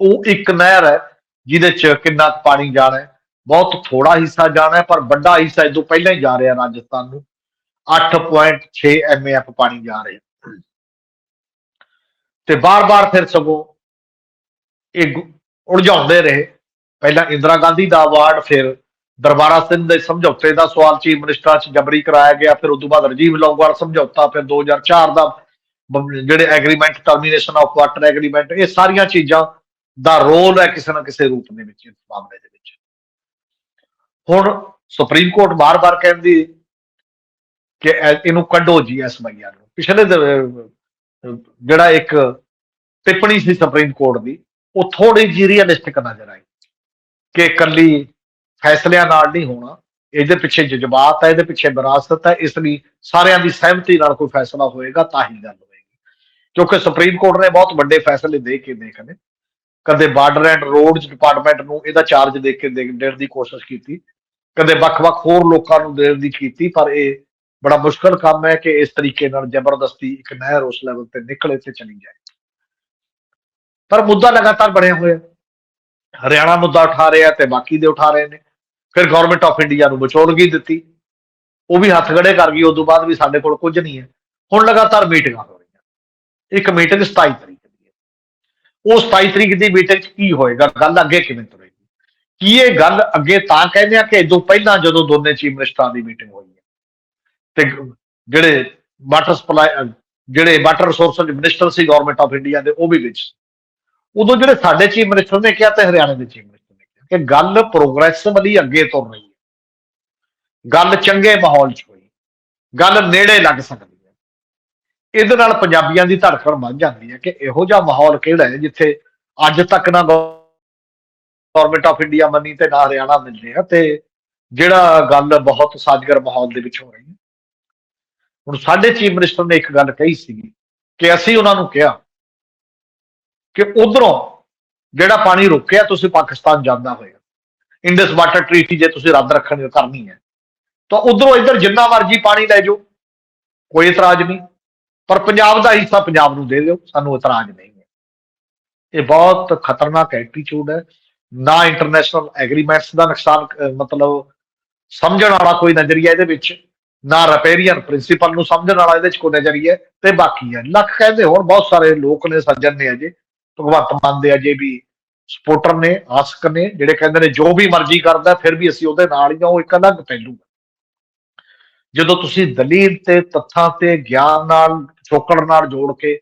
ਉਹ ਇੱਕ ਨਹਿਰ ਹੈ, ਜਿਹਦੇ ਚ ਕਿੰਨਾ ਕੁ ਪਾਣੀ ਜਾਣਾ ਹੈ। ਬਹੁਤ ਥੋੜਾ ਹਿੱਸਾ ਜਾਣਾ ਹੈ, ਪਰ ਵੱਡਾ ਹਿੱਸਾ ਇਹ ਪਹਿਲਾਂ ਹੀ ਜਾ ਰਿਹਾ ਰਾਜਸਥਾਨ ਨੂੰ। 8.6 ਐਮਏਐਫ ਪਾਣੀ ਜਾ ਰਿਹਾ। ਤੇ ਬਾਰ-ਬਾਰ ਫਿਰ ਸਗੋਂ ਇਹ ਉਲਝਾਉਂਦੇ ਰਹੇ। ਪਹਿਲਾਂ ਇੰਦਰਾ ਗਾਂਧੀ ਦਾ ਅਵਾਰਡ ਫਿਰ ਦਰਬਾਰਾ ਸਿੰਘ ਦੇ ਸਮਝੌਤੇ ਦਾ ਸਵਾਲ ਚੀਫ ਮਿਨਿਸਟਰਾਂ ਚ ਜਬਰੀ ਕਰਾਇਆ ਗਿਆ, ਫਿਰ ਉਸ ਤੋਂ ਬਾਅਦ ਰਜੀਵ ਲੌਂਗੋਵਾਲ ਸਮਝੌਤਾ, ਫਿਰ 2004 ਦਾ ਜਿਹੜੇ agreement termination of water agreement ਇਹ ਸਾਰੀਆਂ ਚੀਜ਼ਾਂ ਦਾ ਰੋਲ ਹੈ ਕਿਸੇ ਨਾ ਕਿਸੇ ਰੂਪ ਦੇ ਵਿੱਚ, ਇਸ ਮਾਮਲੇ ਦੇ ਵਿੱਚ। ਹੁਣ ਸੁਪਰੀਮ ਕੋਰਟ ਬਾਰ-ਬਾਰ ਕਹਿੰਦੀ ਕਿ ਇਹਨੂੰ ਕੱਢੋ ਜੀ ਇਸ ਮਈਆ ਨੂੰ। ਪਿਛਲੇ ਜਿਹੜਾ ਇੱਕ ਟਿੱਪਣੀ ਸੀ ਸੁਪਰੀਮ ਕੋਰਟ ਦੀ, ਉਹ ਥੋੜੀ ਜਿਹੀ ਰੀਅਲਿਸਟਿਕ ਨਜ਼ਰ ਆਈ ਕਿ ਇਕੱਲੀ ਫੈਸਲਿਆਂ ਨਾਲ ਨਹੀਂ ਹੋਣਾ। ਇਹਦੇ ਪਿੱਛੇ ਜਜ਼ਬਾਤ ਹੈ, ਇਹਦੇ ਪਿੱਛੇ ਵਿਰਾਸਤ ਹੈ। ਇਸ ਲਈ ਸਾਰਿਆਂ ਦੀ ਸਹਿਮਤੀ ਨਾਲ ਕੋਈ ਫੈਸਲਾ ਹੋਏਗਾ ਤਾਂ ਹੀ ਗੱਲ ਹੋਏਗੀ। ਕਿਉਂਕਿ ਸੁਪਰੀਮ ਕੋਰਟ ਨੇ ਬਹੁਤ ਵੱਡੇ ਫੈਸਲੇ ਦੇ ਕੇ ਦੇਖ ਨੇ। ਕਦੇ ਬਾਰਡਰ ਐਂਡ ਰੋਡਸ ਡਿਪਾਰਟਮੈਂਟ ਨੂੰ ਇਹਦਾ ਚਾਰਜ ਦੇ ਕੇ ਦੇ- ਦੇਣ ਦੀ ਕੋਸ਼ਿਸ਼ ਕੀਤੀ। ਕਦੇ ਵੱਖ-ਵੱਖ ਹੋਰ ਲੋਕਾਂ ਨੂੰ ਦੇਣ ਦੀ ਕੀਤੀ, ਪਰ ਇਹ ਬੜਾ ਮੁਸ਼ਕਲ ਕੰਮ ਹੈ ਕਿ ਇਸ ਤਰੀਕੇ ਨਾਲ ਜ਼ਬਰਦਸਤੀ ਇੱਕ ਨਹਿਰ ਉਸ ਲੈਵਲ ਤੇ ਨਿਕਲੇ ਤੇ ਚਲੀ ਜਾਏ। ਪਰ ਮੁੱਦਾ ਲਗਾਤਾਰ ਬਣਿਆ ਹੋਇਆ। ਹਰਿਆਣਾ ਮੁੱਦਾ ਉਠਾ ਰਿਹਾ ਤੇ ਬਾਕੀ ਦੇ ਉਠਾ ਰਹੇ ਨੇ। ਫਿਰ ਗਵਰਨਮੈਂਟ ਆਫ ਇੰਡੀਆ ਨੂੰ ਵਿਚੋਲਗੀ ਦਿੱਤੀ? ਉਹ ਵੀ ਹੱਥ ਖੜੇ ਕਰ ਗਈ ਉਸ ਤੋਂ ਬਾਅਦ ਵੀ ਸਾਡੇ ਕੋਲ ਕੁਝ ਨਹੀਂ ਹੈ। ਹੁਣ ਲਗਾਤਾਰ ਮੀਟਿੰਗਾਂ ਹੋ ਰਹੀਆਂ। ਇੱਕ ਮੀਟਿੰਗ 27 ਤਰੀਕ ਦੀ ਹੈ। ਉਹ 27 ਤਰੀਕ ਦੀ ਮੀਟਿੰਗ 'ਚ ਕੀ ਹੋਏਗਾ? ਗੱਲ ਅੱਗੇ ਕਿਵੇਂ ਤੁਰੇਗੀ? ਕੀ ਇਹ ਗੱਲ ਅੱਗੇ ਤਾਂ ਕਹਿੰਦੇ ਆ ਕਿ ਇਦੋਂ ਪਹਿਲਾਂ ਜਦੋਂ ਦੋਨੇ ਚੀਫ ਮਿਨਿਸਟਰਾਂ ਦੀ ਮੀਟਿੰਗ ਹੋਈ ਹੈ? ਤੇ ਜਿਹੜੇ ਵਾਟਰ ਸਪਲਾਈ ਜਿਹੜੇ ਵਾਟਰ ਰਿਸੋਰਸ ਦੇ ਮਿਨਿਸਟਰ ਸੀ ਗਵਰਨਮੈਂਟ ਆਫ ਇੰਡੀਆ ਦੇ, ਉਹ ਵੀ ਵਿੱਚ ਸੀ। ਉਦੋਂ ਜਿਹੜੇ ਸਾਡੇ ਚੀਫ ਮਿਨਿਸਟਰ ਨੇ ਕਿਹਾ ਤੇ ਹਰਿਆਣਾ ਦੇ ਚੀਫ ਮਿਨਿਸਟਰ ਕਿ ਗੱਲ ਪ੍ਰੋਗਰੈਸਿਵਲੀ ਅੱਗੇ ਤੁਰ ਰਹੀ ਹੈ। ਗੱਲ ਚੰਗੇ ਮਾਹੌਲ 'ਚ ਹੋਈ। ਗੱਲ ਨੇੜੇ ਲੱਗ ਸਕਦੀ ਹੈ। ਇਹਦੇ ਨਾਲ ਪੰਜਾਬੀਆਂ ਦੀ ਧੜਕਣ ਵੱਧ ਜਾਂਦੀ ਹੈ ਕਿ ਇਹੋ ਜਿਹਾ ਮਾਹੌਲ ਕਿਹੜਾ ਹੈ ਜਿੱਥੇ ਅੱਜ ਤੱਕ ਨਾ ਗਵਰਨਮੈਂਟ ਆਫ ਇੰਡੀਆ ਮੰਨੀ ਤੇ ਨਾ ਹਰਿਆਣਾ ਮਿਲ ਰਿਹਾ ਤੇ ਜਿਹੜਾ ਗੱਲ ਬਹੁਤ ਸਾਜ਼ਗਰ ਮਾਹੌਲ ਦੇ ਵਿੱਚ ਹੋ ਰਹੀ ਹੈ। ਹੁਣ ਸਾਡੇ ਚੀਫ ਮਿਨਿਸਟਰ ਨੇ ਇੱਕ ਗੱਲ ਕਹੀ ਸੀਗੀ ਕਿ ਅਸੀਂ ਉਹਨਾਂ ਨੂੰ ਕਿਹਾ ਕਿ ਉਧਰੋਂ ਜਿਹੜਾ ਪਾਣੀ ਰੁਕਿਆ, ਤੁਸੀਂ ਪਾਕਿਸਤਾਨ ਜਾਂਦਾ ਹੋਇਆ। ਇੰਡਸ ਵਾਟਰ ਟ੍ਰੀਟੀ ਜੇ ਤੁਸੀਂ ਰੱਦ ਰੱਖਣ ਕਰਨੀ ਹੈ। ਤਾਂ ਉਧਰੋਂ ਇੱਧਰ ਜਿੰਨਾ ਮਰਜ਼ੀ ਪਾਣੀ ਲੈ ਜਾਓ, ਕੋਈ ਇਤਰਾਜ਼ ਨਹੀਂ। ਪਰ ਪੰਜਾਬ ਦਾ ਹਿੱਸਾ ਪੰਜਾਬ ਨੂੰ ਦੇ ਦਿਓ, ਸਾਨੂੰ ਇਤਰਾਜ਼ ਨਹੀਂ ਹੈ। ਇਹ ਬਹੁਤ ਖਤਰਨਾਕ ਐਟੀਟਿਊਡ ਹੈ। ਨਾ ਇੰਟਰਨੈਸ਼ਨਲ ਐਗਰੀਮੈਂਟਸ ਦਾ ਨੁਕਸਾਨ ਮਤਲਬ ਸਮਝਣ ਵਾਲਾ ਕੋਈ ਨਜ਼ਰੀਆ ਇਹਦੇ ਵਿੱਚ, ਨਾ ਰਪੇਰੀਅਨ ਪ੍ਰਿੰਸੀਪਲ ਨੂੰ ਸਮਝਣ ਵਾਲਾ ਇਹਦੇ ਵਿੱਚ ਕੋਈ ਨਜ਼ਰੀਆ ਤੇ ਬਾਕੀ ਹੈ। ਲੱਖ ਕਹਿੰਦੇ ਹੋਰ ਬਹੁਤ ਸਾਰੇ ਲੋਕ ਨੇ, ਸੱਜਣ ਨੇ ਅਜੇ। ਭਗਵੰਤ ਮਾਨ ਦੇ ਅਜੇ ਵੀ ਸਪੋਰਟਰ ਨੇ, ਆਸਕ ਨੇ, ਜਿਹੜੇ ਕਹਿੰਦੇ ਨੇ ਜੋ ਵੀ ਮਰਜ਼ੀ ਕਰਦਾ, ਫਿਰ ਵੀ ਅਸੀਂ ਉਹਦੇ ਨਾਲ ਹੀ ਆ, ਉਹ ਇੱਕ ਅਲੱਗ ਪਹਿਲੂ ਹੈ। ਜਦੋਂ ਤੁਸੀਂ ਦਲੀਲ ਤੇ ਤੱਥਾਂ ਤੇ ਗਿਆਨ ਨਾਲ ਚੋਕੜ ਨਾਲ ਜੋੜ ਕੇ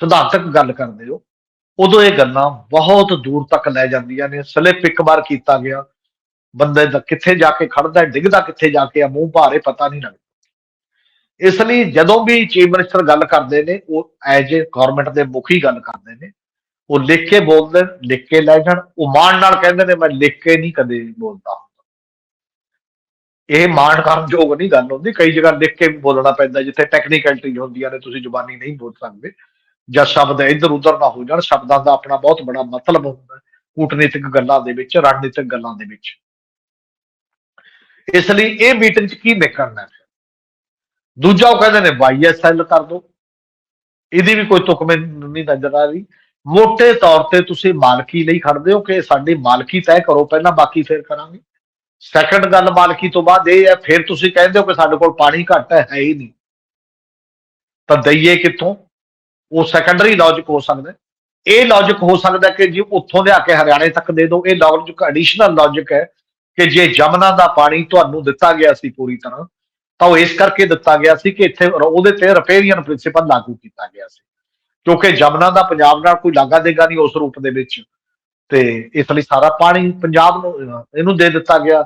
ਸਿਧਾਂਤਕ ਗੱਲ ਕਰਦੇ ਹੋ, ਉਦੋਂ ਇਹ ਗੱਲਾਂ ਬਹੁਤ ਦੂਰ ਤੱਕ ਲੈ ਜਾਂਦੀਆਂ ਨੇ। ਸਲਿੱਪ ਇੱਕ ਵਾਰ ਕੀਤਾ ਗਿਆ। ਬੰਦੇ ਦਾ ਕਿੱਥੇ ਜਾ ਕੇ ਖੜਦਾ ਡਿੱਗਦਾ ਕਿੱਥੇ ਜਾ ਕੇ ਆ, ਮੂੰਹ ਭਾਰੇ ਪਤਾ ਨਹੀਂ ਲੱਗਦਾ। ਇਸ ਲਈ ਜਦੋਂ ਵੀ ਚੀਫ ਮਿਨਿਸਟਰ ਗੱਲ ਕਰਦੇ ਨੇ, ਉਹ ਐਜ ਏ ਗਵਰਨਮੈਂਟ ਦੇ ਮੁਖੀ ਗੱਲ ਕਰਦੇ ਨੇ ਉਹ ਲਿਖ ਕੇ ਬੋਲਦੇ, ਲਿਖ ਕੇ ਲੈ ਜਾਣ, ਉਹ ਮਾਣ ਨਾਲ ਕਹਿੰਦੇ ਨੇ, ਮੈਂ ਲਿਖ ਕੇ ਨਹੀਂ ਕਦੇ ਬੋਲਦਾ ਇਹ ਮਾਣ ਕਰਨ ਯੋਗ ਨਹੀਂ, ਗੱਲ ਹੁੰਦੀ। ਕਈ ਜਗ੍ਹਾ ਲਿਖ ਕੇ ਵੀ ਬੋਲਣਾ ਪੈਂਦਾ, ਜਿੱਥੇ ਟੈਕਨੀਕੈਲਿਟੀ ਹੁੰਦੀਆਂ ਨੇ, ਤੁਸੀਂ ਜ਼ੁਬਾਨੀ ਨਹੀਂ ਬੋਲ ਸਕਦੇ। ਜਾਂ ਸ਼ਬਦ ਇੱਧਰ ਉੱਧਰ ਨਾ ਹੋ ਜਾਣ, ਸ਼ਬਦਾਂ ਦਾ ਆਪਣਾ ਬਹੁਤ ਬੜਾ ਮਤਲਬ ਹੁੰਦਾ ਕੂਟਨੀਤਿਕ ਗੱਲਾਂ ਦੇ ਵਿੱਚ, ਰਣਨੀਤਿਕ ਗੱਲਾਂ ਦੇ ਵਿੱਚ। ਇਸ ਲਈ ਇਹ ਮੀਟਿੰਗ 'ਚ ਕੀ ਨਿਕਲਣਾ ਹੈ? ਦੂਜਾ ਉਹ ਕਹਿੰਦੇ ਨੇ ਵਾਈਐਸਐਲ ਕਰ ਦੋ। ਇਹਦੀ ਵੀ ਕੋਈ ਤੁਕ ਨਹੀਂ ਨਜ਼ਰ ਆ ਰਹੀ। ਮੋٹے ਤੌਰ ਤੇ ਤੁਸੀਂ ਮਾਲਕੀ ਲਈ ਖੜਦੇ ਹੋ ਕਿ ਸਾਡੀ ਮਾਲਕੀ ਤੈਅ ਕਰੋ, ਪਹਿਲਾਂ ਬਾਕੀ ਫਿਰ ਕਰਾਂਗੇ। ਸੈਕੰਡ ਗੱਲ ਮਾਲਕੀ ਤੋਂ ਬਾਅਦ ਇਹ ਹੈ, ਫਿਰ ਤੁਸੀਂ ਕਹਿੰਦੇ ਹੋ ਕਿ ਸਾਡੇ ਕੋਲ ਪਾਣੀ ਘੱਟ ਹੈ ਹੈ ਹੀ ਨਹੀਂ। ਤਾਂ ਦਈਏ ਕਿੱਥੋਂ? ਉਹ ਸੈਕੰਡਰੀ ਲੌਜੀਕ ਹੋ ਸਕਦਾ ਇਹ ਲੌਜੀਕ ਹੋ ਸਕਦਾ ਕਿ ਜੀ ਉੱਥੋਂ ਲਿਆ ਕੇ ਹਰਿਆਣੇ ਤੱਕ ਦੇ ਦਿਓ। ਇਹ ਲੌਜੀਕ ਐਡੀਸ਼ਨਲ ਲੌਜੀਕ ਹੈ ਕਿ ਜੇ ਜਮਨਾ ਦਾ ਪਾਣੀ ਤੁਹਾਨੂੰ ਦਿੱਤਾ ਗਿਆ ਸੀ ਪੂਰੀ ਤਰ੍ਹਾਂ, ਤਾਂ ਉਹ ਇਸ ਕਰਕੇ ਦਿੱਤਾ ਗਿਆ ਸੀ ਕਿ ਇੱਥੇ ਉਹਦੇ ਤੇ ਰਿਪੇਰੀਅਨ ਪ੍ਰਿੰਸੀਪਲ ਲਾਗੂ ਕੀਤਾ ਗਿਆ ਸੀ। ਕਿਉਂਕਿ ਜਮਨਾ ਦਾ ਪੰਜਾਬ ਨਾਲ ਕੋਈ ਲਾਗਾ ਦੇਗਾ ਨਹੀਂ ਉਸ ਰੂਪ ਦੇ ਵਿੱਚ। ਤੇ ਇਸ ਲਈ ਸਾਰਾ ਪਾਣੀ ਪੰਜਾਬ ਨੂੰ ਇਹਨੂੰ ਦੇ ਦਿੱਤਾ ਗਿਆ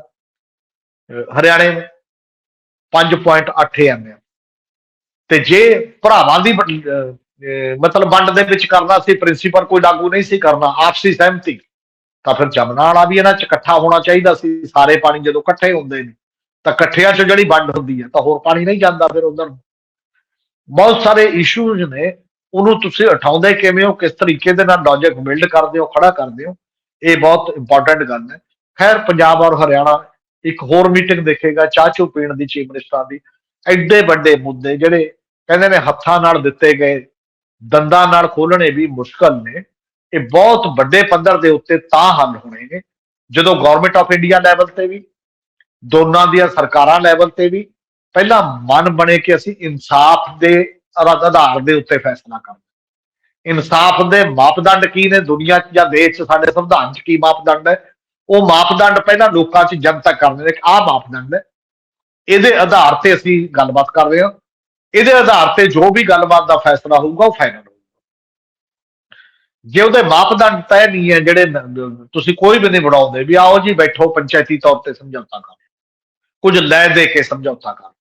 ਹਰਿਆਣੇ ਨੂੰ 5.8 ਐਮ ਤੇ ਜੇ ਭਰਾਵਾਂ ਦੀ ਮਤਲਬ ਵੰਡ ਦੇ ਵਿੱਚ ਕਰਨਾ ਸੀ ਪ੍ਰਿੰਸੀਪਲ ਕੋਈ ਲਾਗੂ ਨਹੀਂ ਸੀ ਕਰਨਾ, ਆਪਸੀ ਸਹਿਮਤੀ, ਤਾਂ ਫਿਰ ਜਮਨਾ ਵਾਲਾ ਵੀ ਇਹਨਾਂ ਚ ਇਕੱਠਾ ਹੋਣਾ ਚਾਹੀਦਾ ਸੀ। ਸਾਰੇ ਪਾਣੀ ਜਦੋਂ ਇਕੱਠੇ ਹੁੰਦੇ ਨੇ, ਤਾਂ ਇਕੱਠਿਆਂ ਚ ਜਿਹੜੀ ਵੰਡ ਹੁੰਦੀ ਹੈ, ਤਾਂ ਹੋਰ ਪਾਣੀ ਨਹੀਂ ਜਾਂਦਾ ਫਿਰ ਉਧਰ ਬਹੁਤ ਸਾਰੇ ਇਸ਼ੂਜ਼ ਨੇ ਉਹਨੂੰ ਤੁਸੀਂ ਉਠਾਉਂਦੇ ਕਿਵੇਂ ਹੋ, ਕਿਸ ਤਰੀਕੇ ਦੇ ਨਾਲ ਲੌਜੀਕ ਬਿਲਡ ਕਰਦੇ ਹੋ, ਖੜਾ ਕਰਦੇ ਹੋ, ਇਹ ਬਹੁਤ ਇੰਪੋਰਟੈਂਟ ਗੱਲ ਹੈ। ਖੈਰ, ਪੰਜਾਬ ਔਰ ਹਰਿਆਣਾ ਇੱਕ ਹੋਰ ਮੀਟਿੰਗ ਦੇਖੇਗਾ, ਚਾਹ ਚੂ ਪੀਣ ਦੀ ਚੀਫ ਮਿਨਿਸਟਰਾਂ ਦੀ। ਐਡੇ ਵੱਡੇ ਮੁੱਦੇ ਜਿਹੜੇ ਕਹਿੰਦੇ ਨੇ ਹੱਥਾਂ ਨਾਲ ਦਿੱਤੇ ਗਏ, ਦੰਦਾਂ ਨਾਲ ਖੋਲਣੇ ਵੀ ਮੁਸ਼ਕਲ ਨੇ। ਇਹ ਬਹੁਤ ਵੱਡੇ ਪੱਧਰ ਦੇ ਉੱਤੇ ਤਾਂ ਹੱਲ ਹੋਣੇ ਨੇ, ਜਦੋਂ ਗਵਰਨਮੈਂਟ ਆਫ ਇੰਡੀਆ ਲੈਵਲ ਤੇ ਵੀ, ਦੋਨਾਂ ਦੀਆਂ ਸਰਕਾਰਾਂ ਲੈਵਲ ਤੇ ਵੀ, ਪਹਿਲਾਂ ਮਨ ਬਣੇ ਕਿ ਅਸੀਂ ਇਨਸਾਫ ਦੇ ਆਧਾਰ ਦੇ ਉੱਤੇ ਫੈਸਲਾ ਕਰਾਂਗੇ ਇਨਸਾਫ ਦੇ ਮਾਪਦੰਡ ਕੀ ਨੇ? ਦੁਨੀਆ 'ਚ ਜਾਂ ਦੇਸ਼ 'ਚ? ਸਾਡੇ ਸੰਵਿਧਾਨ 'ਚ ਕੀ ਮਾਪਦੰਡ ਹੈ? ਉਹ ਮਾਪਦੰਡ ਪਹਿਲਾਂ ਲੋਕਾਂ 'ਚ ਜਨਤਕ ਕਰਦੇ ਨੇ ਕਿ ਆਹ ਮਾਪਦੰਡ ਹੈ। ਇਹਦੇ ਆਧਾਰ ਤੇ ਅਸੀਂ ਗੱਲਬਾਤ ਕਰ ਰਹੇ ਹਾਂ। ਇਹਦੇ ਆਧਾਰ ਤੇ ਜੋ ਵੀ ਗੱਲਬਾਤ ਦਾ ਫੈਸਲਾ ਹੋਊਗਾ, ਉਹ ਫਾਈਨਲ ਹੋਊਗਾ। ਜੇ ਉਹਦੇ ਮਾਪਦੰਡ ਤੈਅ ਨਹੀਂ ਹੈ, ਜਿਹੜੇ ਤੁਸੀਂ ਕੋਈ ਵੀ ਨਹੀਂ ਬਣਾਉਂਦੇ, ਵੀ ਆਓ ਜੀ ਬੈਠੋ, ਪੰਚਾਇਤੀ ਤੌਰ ਤੇ ਸਮਝੌਤਾ ਕਰ। ਕੁਝ ਲੈ ਦੇ ਕੇ ਸਮਝੌਤਾ ਕਰ।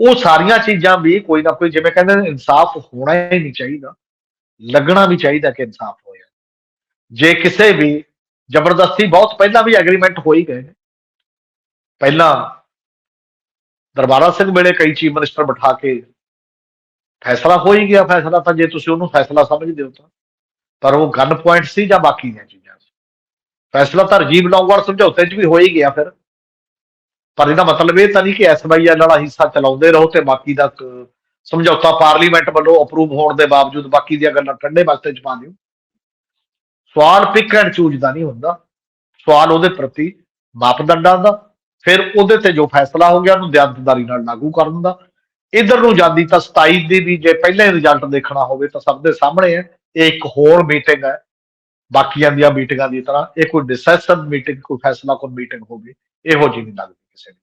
ਉਹ ਸਾਰੀਆਂ ਚੀਜ਼ਾਂ ਵੀ ਕੋਈ ਨਾ ਕੋਈ ਜਿਵੇਂ ਕਹਿੰਦੇ ਨੇ ਇਨਸਾਫ ਹੋਣਾ ਹੀ ਨਹੀਂ ਚਾਹੀਦਾ, ਲੱਗਣਾ ਵੀ ਚਾਹੀਦਾ ਕਿ ਇਨਸਾਫ ਹੋਇਆ। ਜੇ ਕਿਸੇ ਵੀ ਜ਼ਬਰਦਸਤੀ ਬਹੁਤ ਪਹਿਲਾਂ ਵੀ ਐਗਰੀਮੈਂਟ ਹੋ ਹੀ ਗਏ ਨੇ, ਪਹਿਲਾਂ ਦਰਬਾਰਾ ਸਿੰਘ ਵੇਲੇ ਕਈ ਚੀਫ ਮਿਨਿਸਟਰ ਬਿਠਾ ਕੇ ਫੈਸਲਾ ਹੋ ਹੀ ਗਿਆ, ਫੈਸਲਾ ਤਾਂ ਜੇ ਤੁਸੀਂ ਉਹਨੂੰ ਫੈਸਲਾ ਸਮਝਦੇ ਹੋ ਤਾਂ, ਪਰ ਉਹ ਗਨ ਪੁਆਇੰਟ ਸੀ ਜਾਂ ਬਾਕੀ ਦੀਆਂ ਚੀਜ਼ਾਂ ਸੀ? ਫੈਸਲਾ ਤਾਂ ਰਜੀਵ ਲੌਂਗਵਾਲ ਸਮਝੌਤੇ 'ਚ ਵੀ ਹੋ ਹੀ ਗਿਆ ਫਿਰ। ਪਰ ਇਹਦਾ ਮਤਲਬ ਇਹ ਤਾਂ ਨਹੀਂ ਕਿ ਐਸਵਾਈਐਲ ਵਾਲਾ ਹਿੱਸਾ ਚਲਾਉਂਦੇ ਰਹੋ ਤੇ ਬਾਕੀ ਦਾ ਸਮਝੌਤਾ ਪਾਰਲੀਮੈਂਟ ਵੱਲੋਂ ਅਪਰੂਵ ਹੋਣ ਦੇ ਬਾਵਜੂਦ ਬਾਕੀ ਦੀਆਂ ਗੱਲਾਂ ਠੰਡੇ ਵਾਸਤੇ ਚ ਪਾ ਦਿਓ। ਸਵਾਲ ਪਿਕ ਐਂਡ ਚੂਜ਼ ਦਾ ਨਹੀਂ ਹੁੰਦਾ। ਸਵਾਲ ਉਹਦੇ ਪ੍ਰਤੀ ਮਾਪਦੰਡਾਂ ਦਾ, ਫਿਰ ਉਹਦੇ ਤੇ ਜੋ ਫੈਸਲਾ ਹੋ ਗਿਆ ਉਹਨੂੰ ਦਿਆਨਤਦਾਰੀ ਨਾਲ ਲਾਗੂ ਕਰਨ ਦਾ ਇਧਰ ਨੂੰ ਜਾਂਦੀ ਤਾਂ 27 ਦੀ ਵੀ ਜੇ ਪਹਿਲਾਂ ਹੀ ਰਿਜ਼ਲਟ ਦੇਖਣਾ ਹੋਵੇ ਤਾਂ ਸਭ ਦੇ ਸਾਹਮਣੇ ਹੈ। ਇਹ ਇੱਕ ਹੋਰ ਮੀਟਿੰਗ ਹੈ। ਬਾਕੀਆਂ ਦੀਆਂ ਮੀਟਿੰਗਾਂ ਦੀ ਤਰ੍ਹਾਂ ਇਹ ਕੋਈ ਡਿਸੈਸ਼ਨ ਮੀਟਿੰਗ ਕੋਈ ਫੈਸਲਾ ਕੋਈ ਮੀਟਿੰਗ ਹੋਵੇ, ਇਹੋ ਜਿਹੀ ਨਹੀਂ ਲੱਗਦੀ। ਕਿਸੇ ਨੂੰ